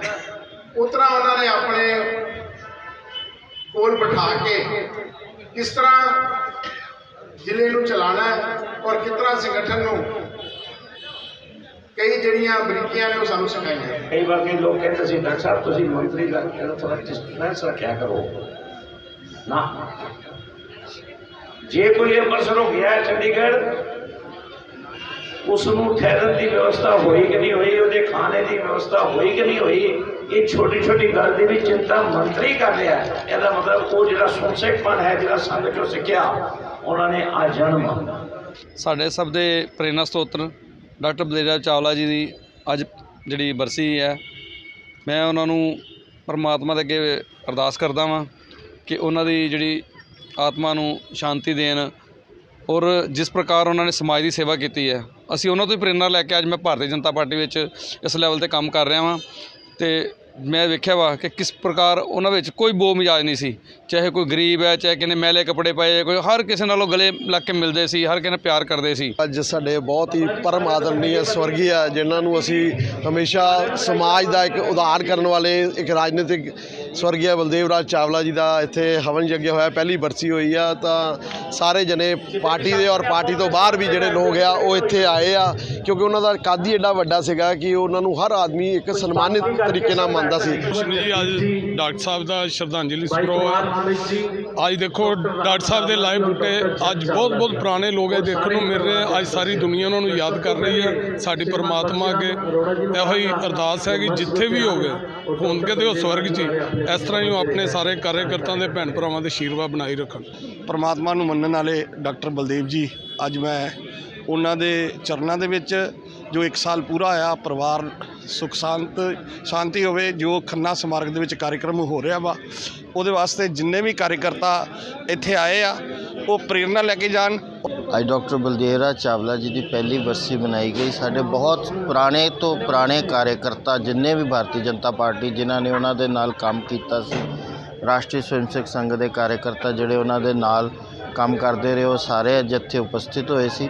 ਉਸ ਤਰ੍ਹਾਂ ਉਹਨਾਂ ਨੇ ਆਪਣੇ ਕੋਲ ਬਿਠਾ ਕੇ ਕਿਸ ਤਰ੍ਹਾਂ ਜ਼ਿਲ੍ਹੇ ਨੂੰ ਚਲਾਉਣਾ ਹੈ ਔਰ ਕਿਸ ਤਰ੍ਹਾਂ ਸੰਗਠਨ ਨੂੰ ਕਈ ਜਿਹੜੀਆਂ ਬਰੀਕੀਆਂ ਨੇ ਉਹ ਸਾਨੂੰ ਸਿਖਾਈਆਂ। ਕਈ ਵਾਰ ਕਈ ਲੋਕ ਕਹਿੰਦੇ ਸੀ ਡਾਕਟਰ ਸਾਹਿਬ ਤੁਸੀਂ ਮੰਤਰੀ ਦਾ ਕਹਿੰਦਾ ਥੋੜਾ ਡਿਸਟੈਂਸ ਰੱਖਿਆ ਕਰੋ। ਨਾ। ਜੇ ਕੋਈ ਅੰਮ੍ਰਿਤਸਰੋਂ ਗਿਆ ਹੈ ਚੰਡੀਗੜ੍ਹ ਉਸ ਨੂੰ ਠਹਿਰਨ ਦੀ ਵਿਵਸਥਾ ਹੋਈ ਕਿ ਨਹੀਂ ਹੋਈ ਉਹਦੇ ਖਾਣੇ ਦੀ ਵਿਵਸਥਾ ਹੋਈ ਕਿ ਨਹੀਂ ਹੋਈ ਇਹ ਛੋਟੀ ਛੋਟੀ ਗੱਲ ਦੀ ਵੀ ਚਿੰਤਾ ਮੰਤਰੀ ਕਰ ਰਿਹਾ ਹੈ। ਇਹਦਾ ਮਤਲਬ ਉਹ ਜਿਹੜਾ ਸੁਨਸੇਕਪਨ ਹੈ ਜਿਹੜਾ ਸੰਗਤ ਚੋਂ ਸਿੱਖਿਆ ਉਹਨਾਂ ਨੇ ਆ ਜਨਮ ਸਾਡੇ ਸਭ ਦੇ ਪ੍ਰੇਰਨਾ ਸਤੋਤਰ। ਡਾਕਟਰ ਬਲੇਰਾ ਚਾਵਲਾ ਜੀ ਦੀ ਅੱਜ ਜਿਹੜੀ ਬਰਸੀ ਹੈ, ਮੈਂ ਉਹਨਾਂ ਨੂੰ ਪਰਮਾਤਮਾ ਦੇ ਅੱਗੇ ਅਰਦਾਸ ਕਰਦਾ ਵਾਂ ਕਿ ਉਹਨਾਂ ਦੀ ਜਿਹੜੀ ਆਤਮਾ ਨੂੰ ਸ਼ਾਂਤੀ ਦੇਣ ਔਰ ਜਿਸ ਪ੍ਰਕਾਰ ਉਹਨਾਂ ਨੇ ਸਮਾਜ ਦੀ ਸੇਵਾ ਕੀਤੀ ਹੈ, ਅਸੀਂ ਉਹਨਾਂ ਤੋਂ ਹੀ ਪ੍ਰੇਰਨਾ ਲੈ ਕੇ ਅੱਜ ਮੈਂ ਭਾਰਤੀ ਜਨਤਾ ਪਾਰਟੀ ਵਿੱਚ ਇਸ ਲੈਵਲ ਤੇ ਕੰਮ ਕਰ ਰਿਹਾ ਵਾਂ ਤੇ ਮੈਂ ਵੇਖਿਆ ਵਾ ਕਿ ਕਿਸ ਪ੍ਰਕਾਰ ਉਹਨਾਂ ਵਿੱਚ ਕੋਈ ਬੋ ਮਿਜਾਜ ਨਹੀਂ ਸੀ। ਚਾਹੇ ਕੋਈ ਗਰੀਬ ਹੈ, ਚਾਹੇ ਕਿਨੇ ਮੈਲੇ ਕੱਪੜੇ ਪਾਏ, ਕੋਈ ਹਰ ਕਿਸੇ ਨਾਲੋਂ ਗਲੇ ਲੱਗ ਕੇ ਮਿਲਦੇ ਸੀ, ਹਰ ਕਿਸੇ ਨਾਲ ਪਿਆਰ ਕਰਦੇ ਸੀ। ਅੱਜ ਸਾਡੇ ਬਹੁਤ ਹੀ ਪਰਮ ਆਦਰਨੀय ਸਵਰਗੀ ਆ ਜਿਨ੍ਹਾਂ ਨੂੰ ਅਸੀਂ ਹਮੇਸ਼ਾ ਸਮਾਜ ਦਾ ਇੱਕ ਉਦਾਰ ਕਰਨ ਵਾਲੇ, ਇੱਕ ਰਾਜਨੀਤਿਕ ਸਵਰਗੀ ਬਲਦੇਵ ਰਾਜ ਚਾਵਲਾ ਜੀ ਦਾ ਇੱਥੇ ਹਵਨ ਯੱਗ ਹੋਇਆ, ਪਹਿਲੀ ਬਰਸੀ ਹੋਈ ਆ, ਤਾਂ ਸਾਰੇ ਜਣੇ ਪਾਰਟੀ ਦੇ ਔਰ ਪਾਰਟੀ ਤੋਂ ਬਾਹਰ ਵੀ ਜਿਹੜੇ ਲੋਕ ਆ, ਉਹ ਇੱਥੇ ਆਏ ਆ, ਕਿਉਂਕਿ ਉਹਨਾਂ ਦਾ ਕਾਦੀ ਹੀ ਐਡਾ ਵੱਡਾ ਸੀਗਾ ਕਿ ਉਹਨਾਂ ਨੂੰ ਹਰ ਆਦਮੀ ਇੱਕ ਸਨਮਾਨਿਤ ਤਰੀਕੇ ਨਾਲ ਮੰਨਦਾ ਸੀ। ਜੀ, ਅੱਜ ਡਾਕਟਰ ਸਾਹਿਬ ਦਾ ਸ਼ਰਧਾਂਜਲੀ ਸਮਾਰੋਹ ਹੈ। ਅੱਜ ਦੇਖੋ, ਡਾਕਟਰ ਸਾਹਿਬ ਦੇ ਲਾਈਵ ਬੂਟੇ ਅੱਜ ਬਹੁਤ ਬਹੁਤ ਪੁਰਾਣੇ ਲੋਕ ਇਹ ਦੇਖਣ ਨੂੰ ਮਿਲ ਰਹੇ ਅੱਜ ਸਾਰੀ ਦੁਨੀਆ ਉਹਨਾਂ ਨੂੰ ਯਾਦ ਕਰ ਰਹੀ ਹੈ ਸਾਡੀ ਪਰਮਾਤਮਾ ਅੱਗੇ। ਇਹੋ ਹੀ ਅਰਦਾਸ ਹੈ ਕਿ ਜਿੱਥੇ ਵੀ ਹੋਵੇ, ਹੋਣਗੇ ਤੇ ਉਹ ਸਵਰਗ 'ਚ ਇਸ ਤਰ੍ਹਾਂ ਹੀ ਉਹ ਆਪਣੇ ਸਾਰੇ ਕਾਰਜਕਰਤਾਵਾਂ ਦੇ ਭੈਣ ਭਰਾਵਾਂ ਦੇ ਆਸ਼ੀਰਵਾਦ ਬਣਾਈ ਰੱਖਣ। ਪਰਮਾਤਮਾ ਨੂੰ ਮੰਨਣ ਵਾਲੇ ਡਾਕਟਰ ਬਲਦੇਵ ਜੀ, ਅੱਜ ਮੈਂ ਉਹਨਾਂ ਦੇ ਚਰਨਾਂ ਦੇ ਵਿੱਚ ਜੋ 1 ਸਾਲ ਪੂਰਾ ਹੋਇਆ, ਪਰਿਵਾਰ ਸੁਖ ਸ਼ਾਂਤ, ਸ਼ਾਂਤੀ ਹੋਵੇ, ਜੋ ਖੰਨਾ ਸਮਾਰਕ ਦੇ ਵਿੱਚ ਕਾਰਜਕ੍ਰਮ ਹੋ ਰਿਹਾ ਵਾ, ਉਹਦੇ ਵਾਸਤੇ ਜਿੰਨੇ ਵੀ ਕਾਰਜਕਰਤਾ ਇੱਥੇ ਆਏ ਆ ਉਹ ਪ੍ਰੇਰਣਾ ਲੈ ਕੇ ਜਾਣ। ਅੱਜ ਡਾਕਟਰ ਬਲਦੇਵਰਾ ਚਾਵਲਾ ਜੀ ਦੀ ਪਹਿਲੀ ਵਰਸੀ ਮਨਾਈ ਗਈ। ਸਾਡੇ ਬਹੁਤ ਪੁਰਾਣੇ ਤੋਂ ਪੁਰਾਣੇ ਕਾਰਜਕਰਤਾ, ਜਿੰਨੇ ਵੀ ਭਾਰਤੀ ਜਨਤਾ ਪਾਰਟੀ, ਜਿਨ੍ਹਾਂ ਨੇ ਉਹਨਾਂ ਦੇ ਨਾਲ ਕੰਮ ਕੀਤਾ ਸੀ, ਰਾਸ਼ਟਰੀ ਸਵੈਮਸੇਵਕ ਸੰਘ ਦੇ ਕਾਰਜਕਰਤਾ ਜਿਹੜੇ ਉਹਨਾਂ ਦੇ ਨਾਲ ਕੰਮ ਕਰਦੇ ਰਹੇ, ਉਹ ਸਾਰੇ ਅੱਜ ਇੱਥੇ ਉਪਸਥਿਤ ਹੋਏ ਸੀ।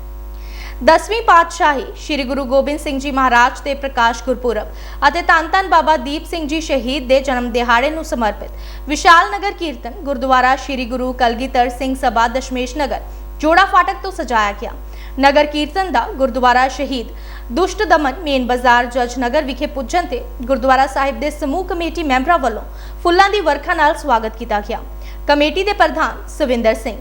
ਦਸਵੀਂ ਪਾਤਸ਼ਾਹੀ ਸ੍ਰੀ ਗੁਰੂ ਗੋਬਿੰਦ ਸਿੰਘ ਜੀ ਮਹਾਰਾਜ ਦੇ ਪ੍ਰਕਾਸ਼ ਗੁਰਪੁਰਬ ਅਤੇ ਧੰਨ ਧੰਨ ਬਾਬਾ ਦੀਪ ਸਿੰਘ ਜੀ ਸ਼ਹੀਦ ਦੇ ਜਨਮ ਦਿਹਾੜੇ ਨੂੰ ਸਮਰਪਿਤ ਵਿਸ਼ਾਲ ਨਗਰ ਕੀਰਤਨ ਗੁਰਦੁਆਰਾ ਸ੍ਰੀ ਗੁਰੂ ਕਲਗੀਧਰ ਸਿੰਘ ਸਭਾ ਦਸ਼ਮੇਸ਼ ਨਗਰ, ਜੋੜਾ ਫਾਟਕ ਤੋਂ ਸਜਾਇਆ ਗਿਆ। ਨਗਰ ਕੀਰਤਨ ਦਾ ਗੁਰਦੁਆਰਾ ਸ਼ਹੀਦ ਦੁਸ਼ਟ ਦਮਨ ਮੇਨ ਬਾਜ਼ਾਰ ਜੱਜ ਨਗਰ ਵਿਖੇ ਪੁੱਜਣ ਤੇ ਗੁਰਦੁਆਰਾ ਸਾਹਿਬ ਦੇ ਸਮੂਹ ਕਮੇਟੀ ਮੈਂਬਰਾਂ ਵੱਲੋਂ ਫੁੱਲਾਂ ਦੀ ਵਰਖਾ ਨਾਲ ਸਵਾਗਤ ਕੀਤਾ ਗਿਆ। ਕਮੇਟੀ ਦੇ ਪ੍ਰਧਾਨ Swinder Singh,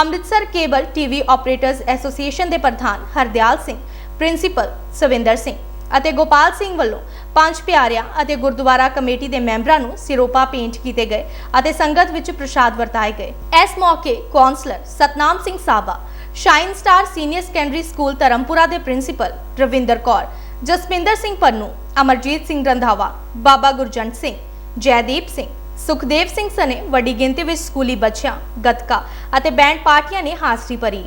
Amritsar cable TV operators association ਦੇ ਪ੍ਰਧਾਨ ਹਰਦਿਆਲ ਸਿੰਘ, ਪ੍ਰਿੰਸੀਪਲ ਸਵਿੰਦਰ ਸਿੰਘ ਅਤੇ ਗੋਪਾਲ ਸਿੰਘ ਵੱਲੋਂ ਪੰਜ ਪਿਆਰਿਆਂ ਅਤੇ ਗੁਰਦੁਆਰਾ ਕਮੇਟੀ ਦੇ ਮੈਂਬਰਾਂ ਨੂੰ ਸਿਰੋਪਾ ਪੇਂਟ ਕੀਤੇ ਗਏ ਅਤੇ ਸੰਗਤ ਵਿੱਚ ਪ੍ਰਸ਼ਾਦ ਵਰਤਾਏ ਗਏ। ਇਸ ਮੌਕੇ councillor Satnam Singh Saba, Shine Star Senior Secondary School Dharampura ਦੇ ਪ੍ਰਿੰਸੀਪਲ ਰਵਿੰਦਰ ਕੌਰ, ਜਸਪਿੰਦਰ ਸਿੰਘ ਪੰਨੂ, ਅਮਰਜੀਤ ਸਿੰਘ ਰੰਧਾਵਾ, ਬਾਬਾ ਗੁਰਜੰਟ ਸਿੰਘ, ਜੈਦੀਪ ਸਿੰਘ ਸੁਖਦੇਵ ਸਿੰਘ ਸਨੇ ਵੱਡੀ ਗਿਣਤੀ ਵਿੱਚ ਸਕੂਲੀ ਬੱਚਿਆਂ, ਗੱਤਕਾ ਅਤੇ ਬੈਂਡ ਪਾਰਟੀਆਂ ਨੇ ਹਾਜ਼ਰੀ ਭਰੀ।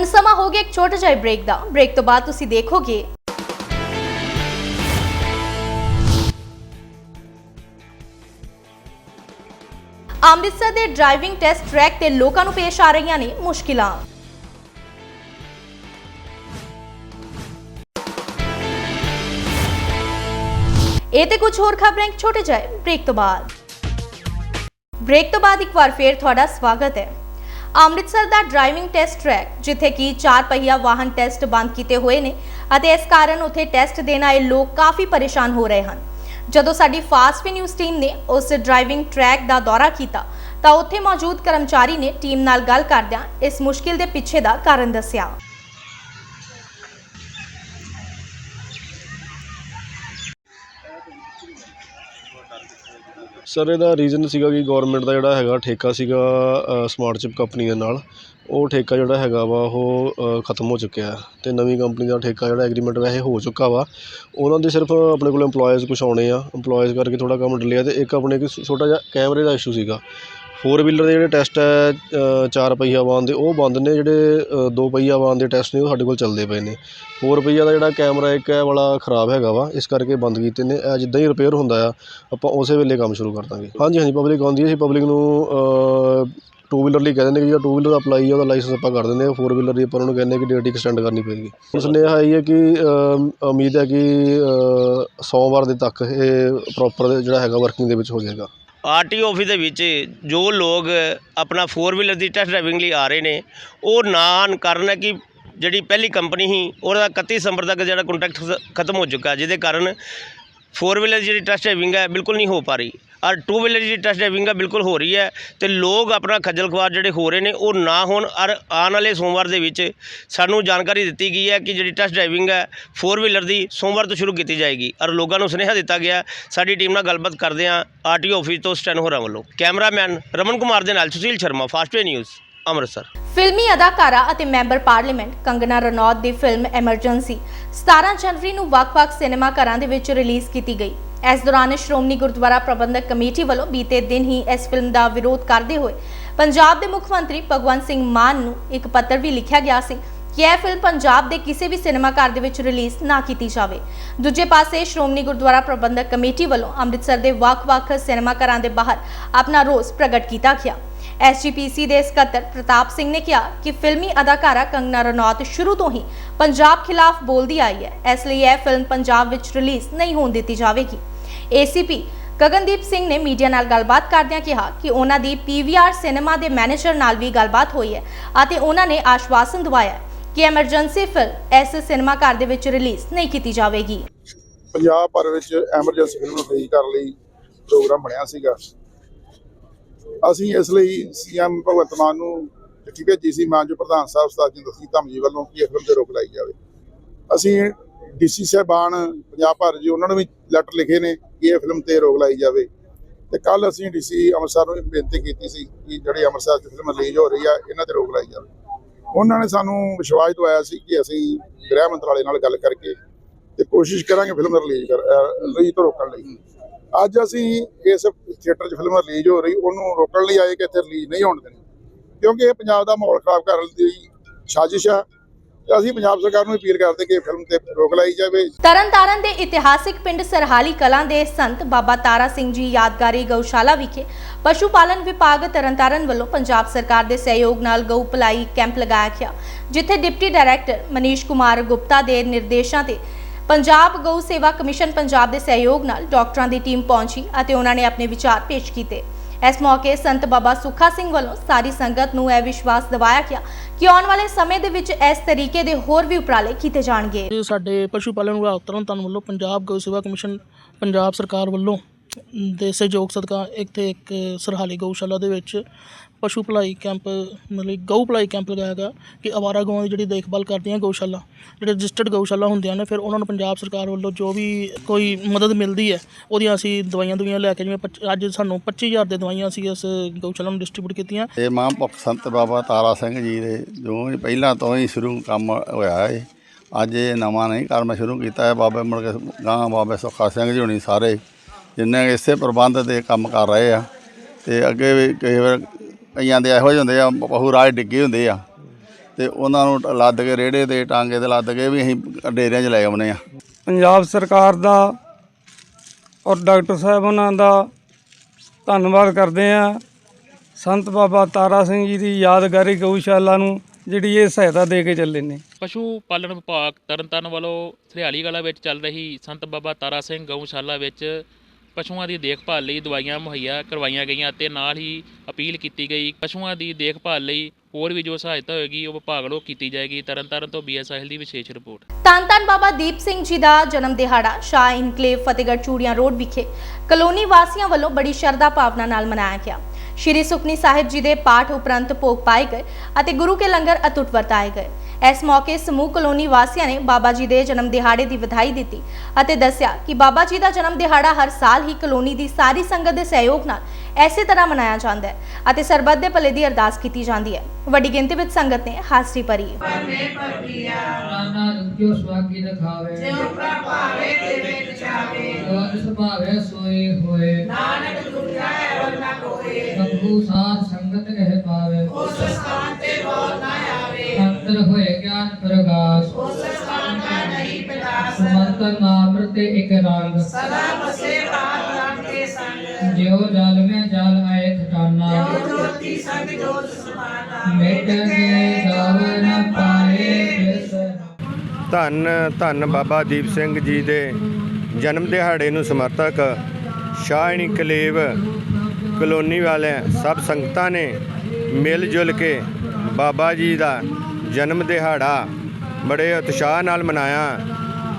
ਹੁਣ ਸਮਾਂ ਹੋ ਗਿਆ ਇੱਕ ਛੋਟਾ ਜਿਹਾ ਬ੍ਰੇਕ ਦਾ। ਬ੍ਰੇਕ ਤੋਂ ਬਾਅਦ ਤੁਸੀਂ ਦੇਖੋਗੇ। ਅੰਮ੍ਰਿਤਸਰ ਦੇ ਡਰਾਈਵਿੰਗ ਟੈਸਟ ਟਰੈਕ ਤੇ ਲੋਕਾਂ ਨੂੰ ਪੇਸ਼ ਆ ਰਹੀਆਂ ਨੇ ਮੁਸ਼ਕਿਲਾਂ। ਇਹ ਤੇ ਕੁਝ ਹੋਰ ਖਬਰਾਂ, ਇੱਕ ਛੋਟੇ ਜਿਹੇ ਬ੍ਰੇਕ ਤੋਂ ਬਾਅਦ। ਬ੍ਰੇਕ ਤੋਂ ਬਾਅਦ ਇੱਕ ਵਾਰ ਫੇਰ ਤੁਹਾਡਾ ਸਵਾਗਤ ਹੈ। ਅੰਮ੍ਰਿਤਸਰ ਦਾ ਡਰਾਈਵਿੰਗ ਟੈਸਟ ਟਰੈਕ ਜਿੱਥੇ ਕਿ ਚਾਰ ਪਹੀਆ ਵਾਹਨ ਟੈਸਟ ਬੰਦ ਕੀਤੇ ਹੋਏ ਨੇ ਅਤੇ ਇਸ ਕਾਰਨ ਉੱਥੇ ਟੈਸਟ ਦੇਣ ਆਏ ਲੋਕ ਕਾਫੀ ਪਰੇਸ਼ਾਨ ਹੋ ਰਹੇ ਹਨ। ਜਦੋਂ ਸਾਡੀ ਫਾਸਟ ਵੀ ਨਿਊਜ਼ ਟੀਮ ਨੇ ਉਸ ਡਰਾਈਵਿੰਗ ਟਰੈਕ ਦਾ ਦੌਰਾ ਕੀਤਾ, ਤਾਂ ਉੱਥੇ ਮੌਜੂਦ ਕਰਮਚਾਰੀ ਨੇ ਟੀਮ ਨਾਲ ਗੱਲ ਕਰਦਿਆਂ ਇਸ ਮੁਸ਼ਕਿਲ ਦੇ ਪਿੱਛੇ ਦਾ ਕਾਰਨ ਦੱਸਿਆ। ਸਰ, ਇਹਦਾ ਰੀਜ਼ਨ ਸੀਗਾ ਕਿ ਗੌਰਮੈਂਟ ਦਾ ਜਿਹੜਾ ਹੈਗਾ ਠੇਕਾ ਸੀਗਾ ਸਮਾਰਟ ਚਿਪ ਕੰਪਨੀ ਦੇ ਨਾਲ, ਉਹ ਠੇਕਾ ਜਿਹੜਾ ਹੈਗਾ ਵਾ, ਉਹ ਖਤਮ ਹੋ ਚੁੱਕਿਆ ਅਤੇ ਨਵੀਂ ਕੰਪਨੀ ਦਾ ਠੇਕਾ ਜਿਹੜਾ ਐਗਰੀਮੈਂਟ ਵੈਸੇ ਹੋ ਚੁੱਕਾ ਵਾ। ਉਹਨਾਂ ਦੇ ਸਿਰਫ ਆਪਣੇ ਕੋਲ ਇੰਪਲੋਇਜ਼ ਕੁਛ ਆਉਣੇ ਆ ਇੰਪਲੋਇਜ਼ ਕਰਕੇ ਥੋੜ੍ਹਾ ਕੰਮ ਡਿਲੇ ਅਤੇ ਇੱਕ ਆਪਣੇ ਇੱਕ ਛੋਟਾ ਜਿਹਾ ਕੈਮਰੇ ਦਾ ਇਸ਼ੂ ਸੀਗਾ। ਫੋਰ ਵੀਲਰ ਦੇ ਜਿਹੜੇ ਟੈਸਟ ਹੈ ਚਾਰ ਪਹੀਆ ਵਾਹਨ ਦੇ, ਉਹ ਬੰਦ ਨੇ ਜਿਹੜੇ ਦੋ ਪਹੀਆ ਵਾਹਨ ਦੇ ਟੈਸਟ ਨੇ, ਉਹ ਸਾਡੇ ਕੋਲ ਚੱਲਦੇ ਪਏ ਨੇ। ਫੋਰ ਪਹੀਆ ਦਾ ਜਿਹੜਾ ਕੈਮਰਾ ਇੱਕ ਹੈ ਵਾਲਾ ਖਰਾਬ ਹੈਗਾ ਵਾ, ਇਸ ਕਰਕੇ ਬੰਦ ਕੀਤੇ ਨੇ। ਇਹ ਜਿੱਦਾਂ ਹੀ ਰਿਪੇਅਰ ਹੁੰਦਾ ਆ, ਆਪਾਂ ਉਸੇ ਵੇਲੇ ਕੰਮ ਸ਼ੁਰੂ ਕਰ ਦਾਂਗੇ। ਹਾਂਜੀ ਹਾਂਜੀ ਪਬਲਿਕ ਆਉਂਦੀ ਹੈ ਅਸੀਂ ਪਬਲਿਕ ਨੂੰ ਟੂ ਵੀਲਰ ਲਈ ਕਹਿ ਦਿੰਦੇ ਕਿ ਜਿਹੜਾ ਟੂ ਵੀਲਰ ਦਾ ਅਪਲਾਈ ਹੈ ਉਹਦਾ ਲਾਇਸੈਂਸ ਆਪਾਂ ਕਰ ਦਿੰਦੇ ਹਾਂ। ਫੋਰ ਵੀਲਰ ਦੀ ਆਪਾਂ ਉਹਨਾਂ ਨੂੰ ਕਹਿੰਦੇ ਕਿ ਡੇਟ ਐਕਸਟੈਂਡ ਕਰਨੀ ਪਏਗੀ। ਸੁਨੇਹਾ ਇਹ ਹੈ ਕਿ ਉਮੀਦ ਹੈ ਕਿ ਸੋਮਵਾਰ ਦੇ ਤੱਕ ਇਹ ਪ੍ਰੋਪਰ ਜਿਹੜਾ ਹੈਗਾ ਵਰਕਿੰਗ ਦੇ ਵਿੱਚ ਹੋ ਜਾਏਗਾ। ਆਰਟੀਓ ਆਫਿਸ ਦੇ ਵਿੱਚ ਜੋ ਲੋਕ ਆਪਣਾ ਫੋਰ ਵੀਲਰ ਦੀ ਟੈਸਟ ਡਰਾਈਵਿੰਗ ਲਈ ਆ ਰਹੇ ਨੇ, ਉਹ ਨਾ ਕਾਰਨ ਹੈ ਕਿ ਜਿਹੜੀ ਪਹਿਲੀ ਕੰਪਨੀ ਸੀ, ਉਹਦਾ 31 ਦਸੰਬਰ ਤੱਕ ਜਿਹੜਾ ਕੰਟਰੈਕਟ ਖਤਮ ਹੋ ਚੁੱਕਾ, ਜਿਹਦੇ ਕਾਰਨ ਫੋਰ ਵੀਲਰ ਦੀ ਜਿਹੜੀ ਟੈਸਟ ਡਰਾਈਵਿੰਗ ਹੈ, ਬਿਲਕੁਲ ਨਹੀਂ ਹੋ ਪਾ ਰਹੀ। ਔਰ 2 ਵੀਲਰ ਦੀ ਟੈਸਟ ਡਰਾਈਵਿੰਗ ਹੈ ਬਿਲਕੁਲ ਹੋ ਰਹੀ ਹੈ ਤੇ ਲੋਕ ਆਪਣਾ ਖੱਜਲ ਖੁਆਰ ਜਿਹੜੇ ਹੋ ਰਹੇ ਨੇ, ਉਹ ਨਾ ਹੋਣ ਔਰ ਆਉਣ ਵਾਲੇ ਸੋਮਵਾਰ ਦੇ ਵਿੱਚ ਸਾਨੂੰ ਜਾਣਕਾਰੀ ਦਿੱਤੀ ਗਈ ਹੈ ਕਿ ਜਿਹੜੀ ਟੈਸਟ ਡਰਾਈਵਿੰਗ ਹੈ 4 ਵੀਲਰ ਦੀ ਸੋਮਵਾਰ ਤੋਂ ਸ਼ੁਰੂ ਕੀਤੀ ਜਾਏਗੀ। ਔਰ ਲੋਕਾਂ ਨੂੰ ਸੁਨੇਹਾ ਦਿੱਤਾ ਗਿਆ, ਸਾਡੀ ਟੀਮ ਨਾਲ ਗੱਲਬਾਤ ਕਰਦੇ ਹਾਂ ਆਰਟੀਓ ਆਫਿਸ ਤੋਂ ਸਟੈਨ ਹੋਰਾਂ ਵੱਲੋਂ। ਕੈਮਰਾਮੈਨ ਰਮਨ ਕੁਮਾਰ ਦੇ ਨਾਲ ਸੁਸ਼ੀਲ ਸ਼ਰਮਾ ਫਾਸਟਵੇ ਨਿਊਜ਼ ਅੰਮ੍ਰਿਤਸਰ। ਫਿਲਮੀ ਅਦਾਕਾਰਾ ਅਤੇ ਮੈਂਬਰ ਪਾਰਲੀਮੈਂਟ ਕੰਗਨਾ ਰਣੌਤ ਦੀ ਫਿਲਮ ਐਮਰਜੈਂਸੀ 17 ਜਨਵਰੀ ਨੂੰ ਵੱਖ-ਵੱਖ ਸਿਨੇਮਾ ਘਰਾਂ ਦੇ ਵਿੱਚ ਰਿਲੀਜ਼ ਕੀਤੀ ਗਈ। ਇਸ ਦੌਰਾਨ ਸ਼੍ਰੋਮਣੀ ਗੁਰਦੁਆਰਾ ਪ੍ਰਬੰਧਕ ਕਮੇਟੀ ਵੱਲੋਂ ਬੀਤੇ ਦਿਨ ਹੀ ਇਸ ਫਿਲਮ ਦਾ ਵਿਰੋਧ ਕਰਦੇ ਹੋਏ ਪੰਜਾਬ ਦੇ ਮੁੱਖ ਮੰਤਰੀ ਭਗਵੰਤ ਸਿੰਘ ਮਾਨ ਨੂੰ ਇੱਕ ਪੱਤਰ ਵੀ ਲਿਖਿਆ ਗਿਆ ਸੀ ਕਿ ਇਹ ਫਿਲਮ ਪੰਜਾਬ ਦੇ ਕਿਸੇ ਵੀ ਸਿਨੇਮਾ ਘਰ ਦੇ ਵਿੱਚ ਰਿਲੀਜ਼ ਨਾ ਕੀਤੀ ਜਾਵੇ। ਦੂਜੇ ਪਾਸੇ ਸ਼੍ਰੋਮਣੀ ਗੁਰਦੁਆਰਾ ਪ੍ਰਬੰਧਕ ਕਮੇਟੀ ਵੱਲੋਂ ਅੰਮ੍ਰਿਤਸਰ ਦੇ ਵੱਖ-ਵੱਖ ਸਿਨੇਮਾ ਘਰਾਂ ਦੇ ਬਾਹਰ ਆਪਣਾ ਰੋਸ ਪ੍ਰਗਟ ਕੀਤਾ ਗਿਆ। ਐਸਜੀਪੀਸੀ ਦੇ ਸਕੱਤਰ ਪ੍ਰਤਾਪ ਸਿੰਘ ਨੇ ਕਿਹਾ ਕਿ ਫਿਲਮੀ ਅਦਾਕਾਰਾ ਕੰਗਨਾ ਰਣੌਤ ਸ਼ੁਰੂ ਤੋਂ ਹੀ ਪੰਜਾਬ ਖਿਲਾਫ ਬੋਲਦੀ ਆਈ ਹੈ। ਇਸ ਲਈ ਇਹ ਫਿਲਮ ਪੰਜਾਬ ਵਿੱਚ ਰਿਲੀਜ਼ ਨਹੀਂ ਹੋਣ ਦਿੱਤੀ ਜਾਵੇਗੀ। ਏਸੀਪੀ ਗਗਨਦੀਪ ਸਿੰਘ ਨੇ ਮੀਡੀਆ ਨਾਲ ਗੱਲਬਾਤ ਕਰਦਿਆਂ ਕਿਹਾ ਕਿ ਉਹਨਾਂ ਦੀ ਪੀਵੀਆਰ ਸਿਨੇਮਾ ਦੇ ਮੈਨੇਜਰ ਨਾਲ ਵੀ ਗੱਲਬਾਤ ਹੋਈ ਹੈ ਅਤੇ ਉਹਨਾਂ ਨੇ ਆਸ਼ਵਾਸਨ ਦਿਵਾਇਆ ਕਿ ਐਮਰਜੈਂਸੀ ਫਿਲਮ ਇਸ ਸਿਨੇਮਾ ਘਰ ਦੇ ਵਿੱਚ ਰਿਲੀਜ਼ ਨਹੀਂ ਕੀਤੀ ਜਾਵੇਗੀ। ਪੰਜਾਬ ਭਰ ਵਿੱਚ ਐਮਰਜੈਂਸੀ ਫਿਲਮ ਰਿਲੀਜ਼ ਕਰਨ ਲਈ ਪ੍ਰੋਗਰਾਮ ਬਣਿਆ ਸੀਗਾ। ਅਸੀਂ ਇਸ ਲਈ ਸੀਐਮ ਭਗਵੰਤ ਮਾਨ ਨੂੰ ਚਿੱਠੀ ਭੇਜੀ ਸੀ। ਮਾਨਯੋਗ ਪ੍ਰਧਾਨ ਸਾਹਿਬ ਉਸਤਾਦ ਜਿੰਦਰ ਸਿੰਘ ਧੰਮ ਵੱਲੋਂ ਕਿ ਇਹ ਫਿਲਮ ਤੇ ਰੋਕ ਲਾਈ ਜਾਵੇ। ਅਸੀਂ ਡੀਸੀ ਸਾਹਿਬਾਨ, ਪੰਜਾਬ ਭਰ ਜੀ ਉਹਨਾਂ ਨੂੰ ਵੀ ਲੈਟਰ ਲਿਖੇ ਨੇ ਕਿ ਇਹ ਫਿਲਮ ਤੇ ਰੋਕ ਲਾਈ ਜਾਵੇ। ਤੇ ਕੱਲ ਅਸੀਂ ਡੀਸੀ ਅੰਮ੍ਰਿਤਸਰ ਨੂੰ ਬੇਨਤੀ ਕੀਤੀ ਸੀ ਕਿ ਜਿਹੜੀ ਅੰਮ੍ਰਿਤਸਰ 'ਚ ਫਿਲਮ ਰਿਲੀਜ਼ ਹੋ ਰਹੀ ਆ, ਇਹਨਾਂ ਤੇ ਰੋਕ ਲਾਈ ਜਾਵੇ। ਉਹਨਾਂ ਨੇ ਸਾਨੂੰ ਵਿਸ਼ਵਾਸ ਦਵਾਇਆ ਸੀ ਕਿ ਅਸੀਂ ਗ੍ਰਹਿ ਮੰਤਰਾਲੇ ਨਾਲ ਗੱਲ ਕਰਕੇ ਤੇ ਕੋਸ਼ਿਸ਼ ਕਰਾਂਗੇ ਫਿਲਮ ਰਿਲੀਜ਼ ਕਰ ਰਿਲੀਜ਼ ਤੋਂ ਰੋਕਣ ਲਈ। ਅੱਜ ਅਸੀਂ ਇਸ ਥੀਏਟਰ 'ਚ ਫਿਲਮ ਰਿਲੀਜ਼ ਹੋ ਰਹੀ, ਉਹਨੂੰ ਰੋਕਣ ਲਈ ਆਏ ਕਿ ਇੱਥੇ ਰਿਲੀਜ਼ ਨਹੀਂ ਹੋਣ ਦੇਣੀ। ਕਿਉਂਕਿ ਇਹ ਪੰਜਾਬ ਦਾ ਮਾਹੌਲ ਖਰਾਬ ਕਰਨ ਦੀ ਸਾਜ਼ਿਸ਼ ਆ। ਅਸੀਂ ਪੰਜਾਬ ਸਰਕਾਰ ਨੂੰ ਅਪੀਲ ਕਰਦੇ ਕਿ ਫਿਲਮ ਤੇ ਰੋਕ ਲਾਈ ਜਾਵੇ। ਤਰਨਤਾਰਨ ਦੇ ਇਤਿਹਾਸਿਕ ਪਿੰਡ ਸਰਹਾਲੀ ਕਲਾਂ ਦੇ ਸੰਤ ਬਾਬਾ ਤਾਰਾ ਸਿੰਘ ਜੀ ਯਾਦਗਾਰੀ ਗਊਸ਼ਾਲਾ ਵਿਖੇ ਪਸ਼ੂ ਪਾਲਣ ਵਿਭਾਗ ਤਰਨਤਾਰਨ ਵੱਲੋਂ ਪੰਜਾਬ ਸਰਕਾਰ ਦੇ ਸਹਿਯੋਗ ਨਾਲ ਗਊ ਭਲਾਈ ਕੈਂਪ ਲਗਾਇਆ ਗਿਆ, ਜਿੱਥੇ ਡਿਪਟੀ ਡਾਇਰੈਕਟਰ ਮਨੀਸ਼ ਕੁਮਾਰ ਗੁਪਤਾ ਦੇ ਨਿਰਦੇਸ਼ਾਂ ਤੇ ਪੰਜਾਬ ਗਊ ਸੇਵਾ ਕਮਿਸ਼ਨ ਪੰਜਾਬ ਦੇ ਸਹਿਯੋਗ ਨਾਲ ਡਾਕਟਰਾਂ ਦੀ ਟੀਮ ਪਹੁੰਚੀ ਅਤੇ ਉਹਨਾਂ ਨੇ ਆਪਣੇ ਵਿਚਾਰ ਪੇਸ਼ ਕੀਤੇ। ਇਸ ਮੌਕੇ ਸੰਤ ਬਾਬਾ ਸੁੱਖਾ ਸਿੰਘ ਵੱਲੋਂ ਸਾਰੀ ਸੰਗਤ ਨੂੰ ਇਹ ਵਿਸ਼ਵਾਸ ਦਿਵਾਇਆ ਗਿਆ ਕਿ ਆਉਣ ਵਾਲੇ ਸਮੇਂ ਦੇ ਵਿੱਚ ਇਸ ਤਰੀਕੇ ਦੇ ਹੋਰ ਵੀ ਉਪਰਾਲੇ ਕੀਤੇ ਜਾਣਗੇ। ਇਹ ਸਾਡੇ ਪਸ਼ੂ ਪਾਲਣ ਵਿਭਾਗ ਤਰਨਤਾਰਨ ਵੱਲੋਂ ਪੰਜਾਬ ਗਊ ਸੇਵਾ ਕਮਿਸ਼ਨ, ਪੰਜਾਬ ਸਰਕਾਰ ਵੱਲੋਂ ਦੇ ਸਹਿਯੋਗ ਸਦਕਾ ਇੱਕ ਇੱਕ ਸਰਹਾਲੀ ਗਊਸ਼ਾਲਾ ਦੇ ਵਿੱਚ ਪਸ਼ੂ ਭਲਾਈ ਕੈਂਪ, ਮਤਲਬ ਗਊ ਭਲਾਈ ਕੈਂਪ ਲਗਾਇਆ ਗਿਆ ਕਿ ਅਵਾਰਾ ਗਊਆਂ ਦੀ ਜਿਹੜੀ ਦੇਖਭਾਲ ਕਰਦੀਆਂ ਗਊਸ਼ਾਲਾ, ਜਿਹੜੇ ਰਜਿਸਟਰਡ ਗਊਸ਼ਾਲਾ ਹੁੰਦੀਆਂ ਨੇ, ਫਿਰ ਉਹਨਾਂ ਨੂੰ ਪੰਜਾਬ ਸਰਕਾਰ ਵੱਲੋਂ ਜੋ ਵੀ ਕੋਈ ਮਦਦ ਮਿਲਦੀ ਹੈ, ਉਹਦੀਆਂ ਅਸੀਂ ਦਵਾਈਆਂ ਦੁਵਾਈਆਂ ਲੈ ਕੇ, ਜਿਵੇਂ ਪੱਚ- ਅੱਜ ਸਾਨੂੰ 25000 ਦੇ ਦਵਾਈਆਂ ਅਸੀਂ ਇਸ ਗਊਸ਼ਾਲਾ ਨੂੰ ਡਿਸਟ੍ਰੀਬਿਊਟ ਕੀਤੀਆਂ। ਇਹ ਮਹਾਂਪੁਰਖ ਸੰਤ ਬਾਬਾ ਤਾਰਾ ਸਿੰਘ ਜੀ ਦੇ ਜੋ ਵੀ ਪਹਿਲਾਂ ਤੋਂ ਹੀ ਸ਼ੁਰੂ ਕੰਮ ਹੋਇਆ ਹੈ ਅੱਜ ਇਹ ਨਵਾਂ ਨਹੀਂ ਕੰਮ ਸ਼ੁਰੂ ਕੀਤਾ ਹੈ, ਬਾਬੇ ਮੁੜ ਕੇ ਗਾਂ ਬਾਬੇ ਸੁੱਖਾ ਸਿੰਘ ਜੀ ਹੋਣੀ ਸਾਰੇ, ਜਿੰਨੇ ਇਸੇ ਪ੍ਰਬੰਧ ਤੇ ਕੰਮ ਕਰ ਰਹੇ ਆ, ਤੇ ਅੱਗੇ ਵੀ ਕਈ ਵਾਰ ਕਈਆਂ ਦੇ ਇਹੋ ਜਿਹੇ ਹੁੰਦੇ ਆ ਬਹੁ ਰਾਜ ਡਿੱਗੇ ਹੁੰਦੇ ਆ। ਤੇ ਉਹਨਾਂ ਨੂੰ ਲੱਦ ਕੇ ਰੇੜੇ ਤੇ ਟਾਂਗੇ ਤੇ ਲੱਦ ਕੇ ਵੀ ਅਸੀਂ ਡੇਰਿਆਂ 'ਚ ਲੈ ਆਉਨੇ ਆ। ਪੰਜਾਬ ਸਰਕਾਰ ਦਾ ਔਰ ਡਾਕਟਰ ਸਾਹਿਬ ਉਹਨਾਂ ਦਾ ਧੰਨਵਾਦ ਕਰਦੇ ਆ। ਸੰਤ ਬਾਬਾ ਤਾਰਾ ਸਿੰਘ ਜੀ ਦੀ ਯਾਦਗਾਰੀ ਗਊਸ਼ਾਲਾ ਨੂੰ ਜਿਹੜੀ ਇਹ ਸਹਾਇਤਾ ਦੇ ਕੇ ਚੱਲੇ ਨੇ। ਪਸ਼ੂ ਪਾਲਣ ਵਿਭਾਗ ਤਰਨਤਾਰਨ ਵੱਲੋਂ ਹਰਿਆਲੀ ਕਲਾ ਵਿੱਚ ਚੱਲ ਰਹੀ ਸੰਤ ਬਾਬਾ ਤਾਰਾ ਸਿੰਘ ਗਊਸ਼ਾਲਾ ਵਿੱਚ ਪਸ਼ੂਆਂ ਦੀ ਦੇਖਭਾਲ ਲਈ ਦਵਾਈਆਂ ਮੁਹੱਈਆ ਕਰਵਾਈਆਂ ਗਈਆਂ ਅਤੇ ਨਾਲ ਹੀ ਅਪੀਲ ਕੀਤੀ ਗਈ। ਪਸ਼ੂਆਂ ਦੀ ਦੇਖਭਾਲ ਲਈ ਹੋਰ ਵੀ ਜੋ ਸਹਾਇਤਾ ਹੋਏਗੀ, ਉਹ ਵਿਭਾਗ ਵੱਲੋਂ ਕੀਤੀ ਜਾਏਗੀ। ਤਰਨਤਾਰਨ ਤੋਂ ਬੀਐਸ ਸਾਹਿਲ ਦੀ ਵਿਸ਼ੇਸ਼ ਰਿਪੋਰਟ। ਧੰਨ ਧੰਨ ਬਾਬਾ ਦੀਪ ਸਿੰਘ ਜੀ ਦਾ ਜਨਮ ਦਿਹਾੜਾ, ਸ਼ਾਹ ਇਨਕਲੇਵ ਫਤਿਹਗੜ੍ਹ ਚੂੜੀਆਂ ਰੋਡ ਵਿਖੇ। ਕਲੋਨੀ ਵਾਸੀਆਂ ਵੱਲੋਂ ਬੜੀ ਸ਼ਰਧਾ ਭਾਵਨਾ ਨਾਲ ਮਨਾਇਆ ਗਿਆ। ਸ਼੍ਰੀ ਸੁਖਨੀ ਸਾਹਿਬ ਜੀ ਦੇ ਪਾਠ ਉਪਰੰਤ ਭੋਗ ਪਾਏ ਗਏ ਅਤੇ ਗੁਰੂ ਕੇ ਲੰਗਰ ਅਟੁੱਟ ਵਰਤਾਏ ਗਏ। ਇਸ ਮੌਕੇ ਸਮੂਹ ਕਲੋਨੀ ਵਾਸੀਆਂ ਨੇ ਬਾਬਾ ਜੀ ਦੇ ਜਨਮ ਦਿਹਾੜੇ ਦੀ ਵਧਾਈ ਦਿੱਤੀ ਅਤੇ ਦੱਸਿਆ ਕਿ ਬਾਬਾ ਜੀ ਦਾ ਜਨਮ ਦਿਹਾੜਾ ਹਰ ਸਾਲ ਹੀ ਕਲੋਨੀ ਦੀ ਸਾਰੀ ਸੰਗਤ ਦੇ ਸਹਿਯੋਗ ਨਾਲ ਐਸੇ ਤਰ੍ਹਾਂ ਮਨਾਇਆ ਜਾਂਦਾ ਹੈ ਅਤੇ ਸਰਬੱਤ ਦੇ ਭਲੇ ਦੀ ਅਰਦਾਸ ਕੀਤੀ ਜਾਂਦੀ ਹੈ। ਵੱਡੀ ਗਿਣਤੀ ਵਿੱਚ ਸੰਗਤ ਨੇ ਹਾਜ਼ਰੀ ਭਰੀ ਨਾਨਾ ਰੁਕਿਓ ਸਵਾਗੀ ਦਿਖਾਵੇ ਜਿਉ ਪ੍ਰਭਾਵੇ ਤੇਰੇ ਵਿਚਾਵੇ ਜੋ ਸੁਭਾਵੇ ਸੋਏ ਹੋਏ। ਨਾਨਕ ਦੁਖਾਏ ਵਰ ਨਾ ਸਭੂ ਸਾਧ ਸੰਗਤ ਰਹਿ ਪਾਵੇ। ਉਸ ਸਥਾਨ ਤੇ ਬੋਲ ਨਾ ਆਵੇ। ਅੰਤਰ ਹੋਏ ਗਿਆਨ ਪ੍ਰਗਾਸ। ਉਸ ਸਥਾਨ ਦਾ ਨਹੀਂ ਪਿਲਾਸ ਮੰਤਰ ਨਾਮ ਤੇ ਇੱਕ ਰੰਗ। ਸਦਾ ਬਸੇ ਰਾਤ ਰੰਗ ਕੇ ਸੰਗ। ਜਿਉ ਜਲ ਮੈਂ ਜਲ ਆਏ ਖਟਾਨਾ। ਜਿਉ ਜੋਤੀ ਸੰਗ ਜੋਤ ਸਮਾਨਾ। ਮਿਟ ਗਏ ਨਾ ਪਾਏ ਧੰਨ ਧੰਨ ਬਾਬਾ ਦੀਪ ਸਿੰਘ ਜੀ ਦੇ ਜਨਮ ਦਿਹਾੜੇ ਨੂੰ ਸਮਰਥਕ ਸ਼ਾਹਣੀ ਕਲੇਵ ਕਲੋਨੀ ਵਾਲਿਆਂ ਸਭ ਸੰਗਤਾਂ ਨੇ ਮਿਲ ਜੁਲ ਕੇ ਬਾਬਾ ਜੀ ਦਾ ਜਨਮ ਦਿਹਾੜਾ ਬੜੇ ਉਤਸ਼ਾਹ ਨਾਲ ਮਨਾਇਆ।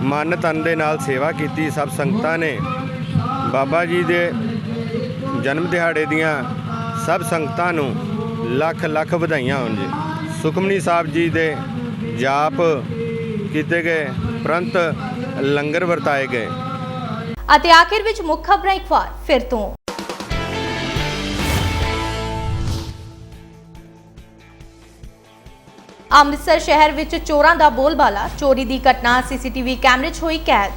ਮਨ ਤਨ ਦੇ ਨਾਲ ਸੇਵਾ ਕੀਤੀ ਸਭ ਸੰਗਤਾਂ ਨੇ। ਬਾਬਾ ਜੀ ਦੇ ਜਨਮ ਦਿਹਾੜੇ ਦੀਆਂ ਸਭ ਸੰਗਤਾਂ ਨੂੰ ਲੱਖ ਲੱਖ ਵਧਾਈਆਂ ਹੋਣ ਜੀ। ਸੁਖਮਨੀ ਸਾਹਿਬ ਜੀ ਦੇ ਜਾਪ ਕੀਤੇ ਗਏ, ਪ੍ਰੰਤ ਲੰਗਰ ਵਰਤਾਏ ਗਏ। ਅਤੇ ਆਖਿਰ ਵਿੱਚ ਮੁੱਖ ਖਬਰਾਂ ਇੱਕ ਵਾਰ ਫਿਰ ਤੋਂ। ਅੰਮ੍ਰਿਤਸਰ ਸ਼ਹਿਰ ਵਿੱਚ ਚੋਰਾਂ ਦਾ ਬੋਲਬਾਲਾ, ਚੋਰੀ ਦੀ ਘਟਨਾ, ਸੀਸੀਟੀਵੀ ਕੈਮਰੇ 'ਚ ਹੋਈ ਕੈਦ।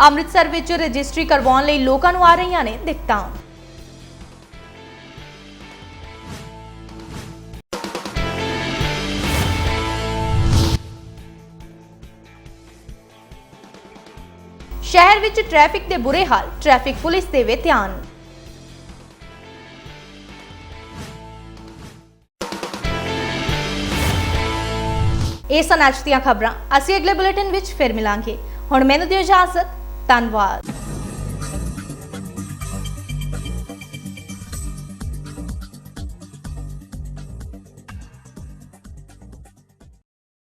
ਅੰਮ੍ਰਿਤਸਰ ਵਿੱਚ ਰਜਿਸਟਰੀ ਕਰਵਾਉਣ ਲਈ ਲੋਕਾਂ ਨੂੰ ਆ ਰਹੀਆਂ ਨੇ ਦਿੱਕਤਾਂ। ਸ਼ਹਿਰ ਵਿੱਚ ਟ੍ਰੈਫਿਕ ਦੇ ਬੁਰੇ ਹਾਲ, ਟ੍ਰੈਫਿਕ ਪੁਲਿਸ ਦੇਵੇ ਧਿਆਨ। ਇਹ ਸਨ ਅੱਜ ਖਬਰਾਂ। ਅਸੀਂ ਅਗਲੇ ਬੁਲੇਟਿਨ ਵਿੱਚ ਫਿਰ ਮਿਲਾਂਗੇ। ਹੁਣ ਮੈਨੂੰ ਦਿਓ ਇਜਾਜ਼ਤ। ਧੰਨਵਾਦ।